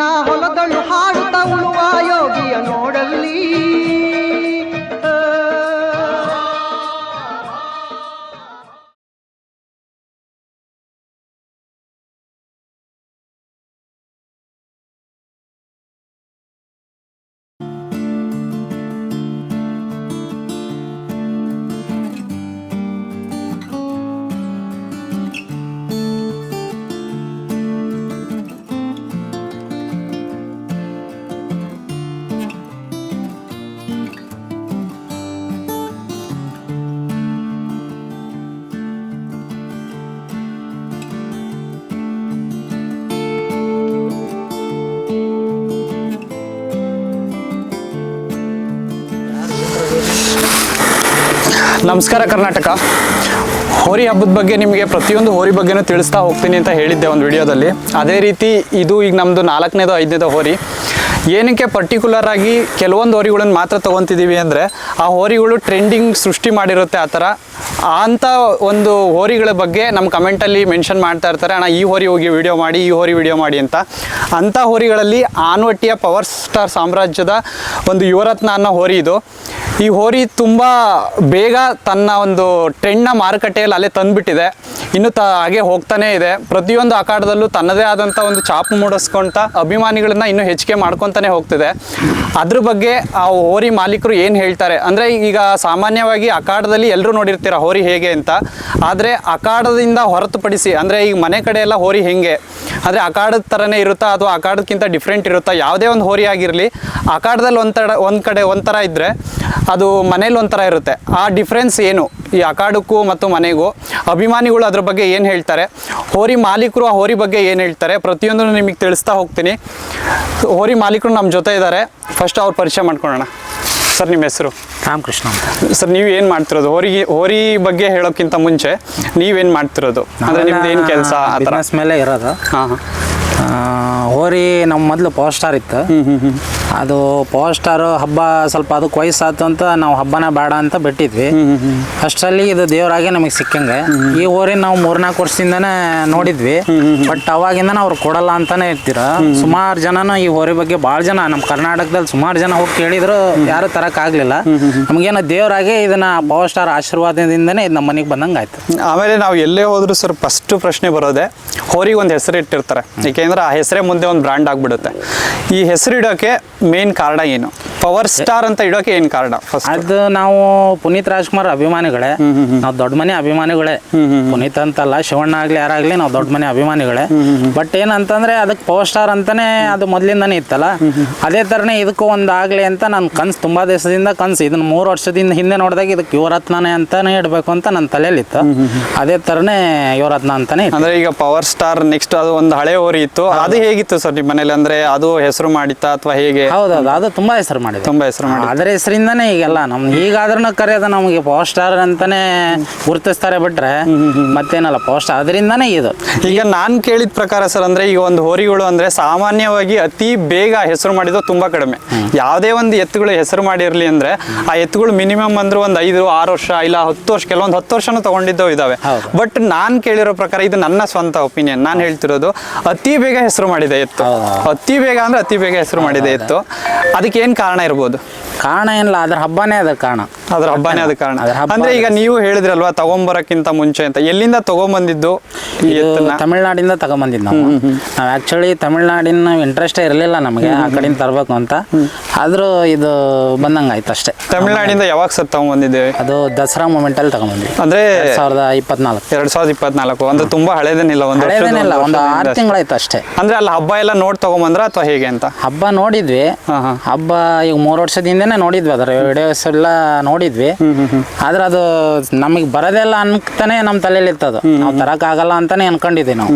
ಹೊಲದಳು ಹಾಡುತ್ತ ಉಳುವ ಯೋಗಿಯ ನೋಡಲ್ಲಿ. ನಮಸ್ಕಾರ ಕರ್ನಾಟಕ. ಹೋರಿ ಹಬ್ಬದ ಬಗ್ಗೆ ನಿಮಗೆ ಪ್ರತಿಯೊಂದು ಹೋರಿ ಬಗ್ಗೆನೂ ತಿಳಿಸ್ತಾ ಹೋಗ್ತೀನಿ ಅಂತ ಹೇಳಿದ್ದೆ ಒಂದು ವಿಡಿಯೋದಲ್ಲಿ. ಅದೇ ರೀತಿ ಇದು ಈಗ ನಮ್ಮದು ನಾಲ್ಕನೇದು, ಐದನೇದು ಹೋರಿ. ಏನಕ್ಕೆ ಪರ್ಟಿಕ್ಯುಲರ್ ಆಗಿ ಕೆಲವೊಂದು ಹೋರಿಗಳನ್ನು ಮಾತ್ರ ತೊಗೊತಿದ್ದೀವಿ ಅಂದರೆ, ಆ ಹೋರಿಗಳು ಟ್ರೆಂಡಿಂಗ್ ಸೃಷ್ಟಿ ಮಾಡಿರುತ್ತೆ ಆ ಥರ. ಅಂಥ ಒಂದು ಹೋರಿಗಳ ಬಗ್ಗೆ ನಮ್ಮ ಕಮೆಂಟಲ್ಲಿ ಮೆನ್ಷನ್ ಮಾಡ್ತಾ ಇರ್ತಾರೆ. ಅಣ್ಣ, ಈ ಹೋರಿ ಹೋಗಿ ವಿಡಿಯೋ ಮಾಡಿ, ಈ ಹೋರಿ ವಿಡಿಯೋ ಮಾಡಿ ಅಂತ. ಅಂಥ ಹೋರಿಗಳಲ್ಲಿ ಆನ್ವಟ್ಟಿಯ ಪವರ್ ಸ್ಟಾರ್ ಸಾಮ್ರಾಜ್ಯದ ಒಂದು ಯುವರತ್ನ ಅನ್ನೋ ಹೋರಿ ಇದು. ಈ ಹೋರಿ ತುಂಬ ಬೇಗ ತನ್ನ ಒಂದು ಟ್ರೆಂಡ್ನ ಮಾರುಕಟ್ಟೆಯಲ್ಲಿ ಅಲ್ಲೇ ತಂದುಬಿಟ್ಟಿದೆ. ಇನ್ನು ತ ಹಾಗೆ ಹೋಗ್ತಾನೆ ಇದೆ. ಪ್ರತಿಯೊಂದು ಅಖಾಡದಲ್ಲೂ ತನ್ನದೇ ಆದಂಥ ಒಂದು ಚಾಪು ಮೂಡಿಸ್ಕೊಂತ ಅಭಿಮಾನಿಗಳನ್ನ ಇನ್ನೂ ಹೆಚ್ಚಿಗೆ ಮಾಡ್ಕೊತಾನೆ ಹೋಗ್ತಿದೆ. ಅದ್ರ ಬಗ್ಗೆ ಆ ಹೋರಿ ಮಾಲೀಕರು ಏನು ಹೇಳ್ತಾರೆ? ಅಂದರೆ ಈಗ ಸಾಮಾನ್ಯವಾಗಿ ಅಖಾಡದಲ್ಲಿ ಎಲ್ಲರೂ ನೋಡಿರ್ತೀರ ಹೋರಿ ಹೇಗೆ ಅಂತ. ಆದರೆ ಅಖಾಡದಿಂದ ಹೊರತುಪಡಿಸಿ, ಅಂದರೆ ಈಗ ಮನೆ ಕಡೆ ಎಲ್ಲ ಹೋರಿ ಹೆಂಗೆ? ಅಂದರೆ ಅಖಾಡದ ಥರನೇ ಇರುತ್ತಾ? ಅಥವಾ ಅಖಾಡಕ್ಕಿಂತ ಡಿಫ್ರೆಂಟ್ ಇರುತ್ತಾ? ಯಾವುದೇ ಒಂದು ಹೋರಿ ಆಗಿರಲಿ, ಅಖಾಡದಲ್ಲಿ ಒಂಥರ ಒಂದು ಕಡೆ ಒಂಥರ ಇದ್ದರೆ ಅದು ಮನೇಲಿ ಒಂಥರ ಇರುತ್ತೆ. ಆ ಡಿಫ್ರೆನ್ಸ್ ಏನು? ಈ ಅಖಾಡಕ್ಕೂ ಮತ್ತು ಮನೆಗೂ ಅಭಿಮಾನಿಗಳು ಅದ್ರ ಬಗ್ಗೆ ಏನು ಹೇಳ್ತಾರೆ? ಹೋರಿ ಮಾಲೀಕರು ಆ ಹೋರಿ ಬಗ್ಗೆ ಏನು ಹೇಳ್ತಾರೆ? ಪ್ರತಿಯೊಂದು ನಿಮಗೆ ತಿಳಿಸ್ತಾ ಹೋಗ್ತೀನಿ. ಹೋರಿ ಮಾಲೀಕರು ನಮ್ಮ ಜೊತೆ ಇದ್ದಾರೆ ಫಸ್ಟ್ ಅವ್ರು ಪರಿಚಯ ಮಾಡ್ಕೊಳ್ಳೋಣ ಸರ್ ನಿಮ್ಮ ಹೆಸರು? ರಾಮಕೃಷ್ಣ ಅಂತ. ಸರ್ ನೀವು ಏನು ಮಾಡ್ತಿರೋದು? ಹೋರಿ ಹೋರಿ ಬಗ್ಗೆ ಹೇಳೋಕ್ಕಿಂತ ಮುಂಚೆ ನೀವೇನು ಮಾಡ್ತಿರೋದು? ಅಂದರೆ ನಿಮ್ದು ಏನು ಕೆಲಸ ಅದರ ಬಿಸ್ನೆಸ್ ಮೇಲೆ ಇರೋದು. ಹಾಂ ಹಾಂ. ಹೋರಿ ನಮ್ಮ ಮೊದಲು ಪವರ್ ಸ್ಟಾರ್ ಇತ್ತು. ಅದು ಪವರ್ ಸ್ಟಾರ್ ಹಬ್ಬ ಸ್ವಲ್ಪ ಅದಕ್ಕೆ ವಯಸ್ಸಾತು ಅಂತ ನಾವು ಹಬ್ಬನ ಬೇಡ ಅಂತ ಬಿಟ್ಟಿದ್ವಿ. ಅಷ್ಟರಲ್ಲಿ ಇದು ದೇವರಾಗೆ ನಮಗೆ ಸಿಕ್ಕಂಗೆ. ಈ ಊರಿನ ನಾವು ಮೂರ್ನಾಲ್ಕು ವರ್ಷದಿಂದನೇ ನೋಡಿದ್ವಿ. ಬಟ್ ಅವಾಗಿಂದ ಅವ್ರು ಕೊಡಲ್ಲ ಅಂತಾನೆ ಇರ್ತೀರ? ಸುಮಾರು ಜನನು ಈ ಹೋರಿ ಬಗ್ಗೆ ಭಾಳ ಜನ ನಮ್ಮ ಕರ್ನಾಟಕದಲ್ಲಿ ಸುಮಾರು ಜನ ಹೋಗಿ ಕೇಳಿದ್ರು ಯಾರು ತರಕಾಗ್ಲಿಲ್ಲ ನಮಗೇನೋ ದೇವರಾಗೆ ಇದನ್ನ ಪವರ್ ಸ್ಟಾರ್ ಆಶೀರ್ವಾದದಿಂದನೇ ಇದು ನಮ್ಮ ಮನೆಗೆ ಬಂದಂಗೆ ಆಯ್ತು ಆಮೇಲೆ ನಾವು ಎಲ್ಲೇ ಹೋದ್ರು ಸರ್ ಫಸ್ಟ್ ಪ್ರಶ್ನೆ ಬರೋದೆ ಹೋರಿಗೆ ಒಂದು ಹೆಸರು ಇಟ್ಟಿರ್ತಾರೆ. ಏಕೆಂದ್ರೆ ಆ ಹೆಸರೇ ಮುಂದೆ ಒಂದು ಬ್ರ್ಯಾಂಡ್ ಆಗಿಬಿಡುತ್ತೆ. ಈ ಹೆಸರು ಇಡೋಕೆ ಮೇನ್ ಕಾರಣ ಏನು? ಪವರ್ ಸ್ಟಾರ್ ಅಂತ ಇಡೋಕೆ ಏನ್ ಕಾರಣ? ಅದು ನಾವು ಪುನೀತ್ ರಾಜ್ಕುಮಾರ್ ಅಭಿಮಾನಿಗಳೇ. ನಾವು ದೊಡ್ಡ ಮನೆ ಅಭಿಮಾನಿಗಳೇ. ಪುನೀತ್ ಅಂತಲ್ಲ ಶಿವಣ್ಣ ಆಗ್ಲಿ ಯಾರಾಗ್ಲಿ ನಾವು ದೊಡ್ಡ ಮನೆ ಅಭಿಮಾನಿಗಳೇ. ಬಟ್ ಏನಂತಂದ್ರೆ ಅದಕ್ಕೆ ಪವರ್ ಸ್ಟಾರ್ ಅಂತಾನೆ ಅದು ಮೊದ್ಲಿಂದಾನೇ ಇತ್ತಲ್ಲ. ಅದೇ ತರನೇ ಇದಕ್ಕೂ ಒಂದು ಆಗ್ಲಿ ಅಂತ ನನ್ನ ಕನ್ಸು ತುಂಬಾ ದಿವಸದಿಂದ ಕನ್ಸು. ಇದನ್ನ ಮೂರು ವರ್ಷದಿಂದ ಹಿಂದೆ ನೋಡಿದಾಗ ಇದಕ್ಕೆ ಯುವರತ್ನನೇ ಅಂತಾನೆ ಇಡಬೇಕು ಅಂತ ನನ್ನ ತಲೆಯಲ್ಲಿತ್ತು. ಅದೇ ತರನೇ ಯುವರತ್ನ ಅಂತಾನೆ. ಅಂದ್ರೆ ಈಗ ಪವರ್ ಸ್ಟಾರ್ ನೆಕ್ಸ್ಟ್ ಅದು ಒಂದು ಹಳೆ ಊರಿ ಇತ್ತು. ಅದು ಹೇಗಿತ್ತು ಸರ್ ನಿಮ್ಮ ಮನೇಲಿ? ಅಂದ್ರೆ ಅದು ಹೆಸರು ಮಾಡಿತ್ತಾ ಅಥವಾ ಹೇಗೆ? ಹೌದೌದು ಅದು ತುಂಬಾ ಹೆಸರು ಮಾಡಿದೆ ತುಂಬಾ ಹೆಸರು ಮಾಡಿ ಅದರ ಹೆಸರಿಂದಾನೇ ಈಗೆಲ್ಲ ನಮ್ ಈಗಾದ್ರೂ ಕರೆಯೋದು ನಮಗೆ ಪವರ್ ಸ್ಟಾರ್ ಅಂತಾನೆ ಗುರುತಿಸ್ತಾರೆ ಬಿಟ್ರೆ ಮತ್ತೇನಲ್ಲ ಪವರ್ ಸ್ಟಾರ್. ಅದರಿಂದನೇ ಇದು. ಈಗ ನಾನು ಕೇಳಿದ ಪ್ರಕಾರ ಸರ್ ಅಂದ್ರೆ ಈ ಒಂದು ಹೋರಿಗಳು ಅಂದ್ರೆ ಸಾಮಾನ್ಯವಾಗಿ ಅತಿ ಬೇಗ ಹೆಸರು ಮಾಡಿದ್ರು ತುಂಬಾ ಕಡಿಮೆ. ಯಾವುದೇ ಒಂದು ಎತ್ತುಗಳು ಹೆಸರು ಮಾಡಿರ್ಲಿ ಅಂದ್ರೆ ಆ ಎತ್ತುಗಳು ಮಿನಿಮಮ್ ಅಂದ್ರೆ ಒಂದು ಐದು ಆರು ವರ್ಷ ಇಲ್ಲ ಹತ್ತು ವರ್ಷ ಕೆಲವೊಂದು ಹತ್ತು ವರ್ಷನೂ ತಗೊಂಡಿದ್ದವು ಇದಾವೆ. ಬಟ್ ನಾನು ಕೇಳಿರೋ ಪ್ರಕಾರ ಇದು ನನ್ನ ಸ್ವಂತ ಒಪಿನಿಯನ್. ನಾನು ಹೇಳ್ತಿರೋದು ಅತಿ ಬೇಗ ಹೆಸರು ಮಾಡಿದೆ ಎತ್ತು. ಅತಿ ಬೇಗ ಅಂದ್ರೆ ಅತಿ ಬೇಗ ಹೆಸರು ಮಾಡಿದೆ ಎತ್ತು. ಅದಕ್ಕೆ ಏನ್ ಕಾರಣ ಇರ್ಬೋದು. ಕಾರಣ ಏನಿಲ್ಲ ಅದ್ರ ಹಬ್ಬನೇ ಅದ್ರ ಕಾರಣ. ಅದ್ರ ಹಬ್ಬನೇ ಅದ ಕಾರಣ. ಅದ್ರ ಹಬ್ಬ ಅಂದ್ರೆ ಈಗ ನೀವು ಹೇಳಿದ್ರಲ್ವಾ ತಗೊಂಬರಕ್ಕಿಂತ ಮುಂಚೆ ಅಂತ. ಎಲ್ಲಿಂದ ತಗೊಂಬಂದಿದ್ದು ಈ ಇದು ಎತ್ತನ್ನ? ತಮಿಳ್ನಾಡಿಂದ ತಗೊಂಬಂದಿದ್ದು ನಾವು. ನಾವು ಆಕ್ಚುಲಿ ತಮಿಳ್ನಾಡಿನ ಇಂಟ್ರೆಸ್ಟೇ ಇರಲಿಲ್ಲ ನಮಗೆ ಆ ಕಡೆಯಿಂದ ತರಬೇಕು ಅಂತ. ಆದರೂ ಇದು ಬಂದಂಗ ಆಯ್ತು ಅಷ್ಟೇ. ತಮಿಳ್ನಾಡಿಂದ ಯಾವಾಗ ಸರ್ ತಗೊಂಬಂದಿದ್ದೇವೆ ಅದು ದಸರಾ ಮೂಮೆಂಟಲ್ಲಿ ತಗೊಂಬಂದ್ವಿ ಅಂದ್ರೆ ಎರಡ್ ಸಾವಿರದ ಇಪ್ಪತ್ನಾಲ್ಕು. ಎರಡ್ ಸಾವಿರದ ಇಪ್ಪತ್ನಾಲ್ಕು. ಅಂದ್ರೆ ತುಂಬಾ ಹಳೇದೇನಿಲ್ಲ ಒಂದು ವರ್ಷದ- ಹಳೇದೇನಿಲ್ಲ ಒಂದು ವರ್ಷದಿಂದ ಆರು. ತಿಂಗಳಾಯ್ತು ಅಷ್ಟೇ. ಅಂದ್ರೆ ಅಲ್ಲಿ ಹಬ್ಬ ಎಲ್ಲ ನೋಡ್ ತಗೊಂಬಂದ್ರ ಅಥವಾ ಹೇಗೆ ಅಂತ? ಹಬ್ಬ ನೋಡಿದ್ವಿ. ಹಾ, ಹಾ. ಹಬ್ಬ ಈಗ ಮೂರು ವರ್ಷದ ಹಿಂದೆನೆ ನೋಡಿದ್ವಿ ಅದರ ವಿಡಿಯೋಸ್ ಎಲ್ಲ ನೋಡಿದ್ವಿ. ಆದ್ರೆ ಅದು ನಮಗೆ ಬರೋದೆಲ್ಲ ಅನ್ತಾನೆ ನಮ್ಮ ತಲೆಯಲ್ಲಿ ಇತ್ತದು ನಾವು ಆಗಲ್ಲ ಅಂತಾನೆ ಅನ್ಕೊಂಡಿದ್ವಿ ನಾವು.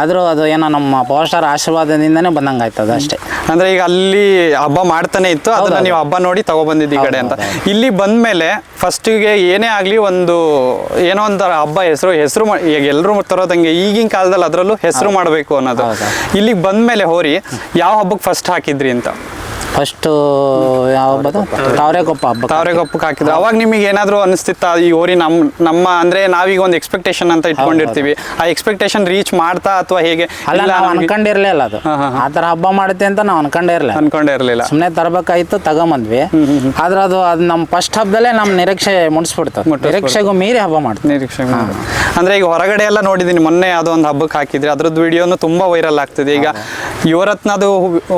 ಆದ್ರೂ ಅದು ಏನೋ ನಮ್ಮ ಪವರ್ ಸ್ಟಾರ್ ಆಶೀರ್ವಾದದಿಂದನೇ ಬಂದಂಗೆ ಆಯ್ತದ ಅಷ್ಟೇ. ಅಂದ್ರೆ ಈಗ ಅಲ್ಲಿ ಹಬ್ಬ ಮಾಡ್ತಾನೆ ಇತ್ತು ಅದನ್ನ ನೀವು ಹಬ್ಬ ನೋಡಿ ತಗೊಬಂದಿದ್ದು ಈ ಕಡೆ ಅಂತ. ಇಲ್ಲಿ ಬಂದ್ಮೇಲೆ ಫಸ್ಟಿಗೆ ಏನೇ ಆಗ್ಲಿ ಒಂದು ಏನೋ ಒಂಥರ ಹಬ್ಬ ಹೆಸರು ಹೆಸರು ಈಗ ಎಲ್ಲರೂ ತರೋದಂಗೆ ಈಗಿನ ಕಾಲದಲ್ಲಿ ಅದರಲ್ಲೂ ಹೆಸರು ಮಾಡಬೇಕು ಅನ್ನೋದು. ಇಲ್ಲಿಗೆ ಬಂದ್ಮೇಲೆ ಹೋರಿ ಯಾವ ಹಬ್ಬಕ್ಕೆ ಫಸ್ಟ್ ಹಾಕಿದ್ರಿ ಅಂತ? ಫಸ್ಟ್ ಯಾವ ಹಬ್ಬದ ತಾವರೆಗೊಪ್ಪ ಹಬ್ಬ. ತಾವರೆಗೊಪ್ಪಕ್ಕೆ ಹಾಕಿದ್ರು. ಅವಾಗ ನಿಮಗೆ ಏನಾದರೂ ಅನಿಸ್ತಿತ್ತ? ಈ ಓರಿ ನಮ್ಮ ನಮ್ಮ ಅಂದ್ರೆ ನಾವೀಗ ಒಂದು ಎಕ್ಸ್ಪೆಕ್ಟೇಷನ್ ಅಂತ ಇಟ್ಕೊಂಡಿರ್ತೀವಿ. ಆ ಎಕ್ಸ್ಪೆಕ್ಟೇಷನ್ ರೀಚ್ ಮಾಡ್ತಾ ಅಥವಾ ಹೇಗೆ? ಅಲ್ಲ ಇಲ್ಲ ನಾವು ಅದು. ಆ ಥರ ಹಬ್ಬ ಮಾಡುತ್ತೆ ಅಂತ ನಾವು ಅನ್ಕೊಂಡೇ ಇರಲಿಲ್ಲ. ಅನ್ಕೊಂಡೇ ಇರಲಿಲ್ಲ. ಸುಮ್ಮನೆ ತರಬೇಕಾಯ್ತು ತಗೊಂಬಂದ್ವಿ. ಆದ್ರೆ ಅದು ಅದು ನಮ್ಮ ಫಸ್ಟ್ ಹಬ್ಬದಲ್ಲೇ ನಮ್ಮ ನಿರೀಕ್ಷೆ ಮುಡಿಸ್ಬಿಡ್ತು. ನಿರೀಕ್ಷೆಗೂ ಮೀರಿ ಹಬ್ಬ ಮಾಡ್ತೀವಿ. ನಿರೀಕ್ಷೆ ಮಾಡಿ. ಅಂದ್ರೆ ಈಗ ಹೊರಗಡೆ ಎಲ್ಲ ನೋಡಿದೀನಿ ಮೊನ್ನೆ ಯಾವುದೋ ಒಂದು ಹಬ್ಬಕ್ಕೆ ಹಾಕಿದ್ರೆ. ಅದ್ರದ್ದು ವಿಡಿಯೋನು ತುಂಬಾ ವೈರಲ್ ಆಗ್ತಿದೆ. ಈಗ ಯುವರತ್ನದು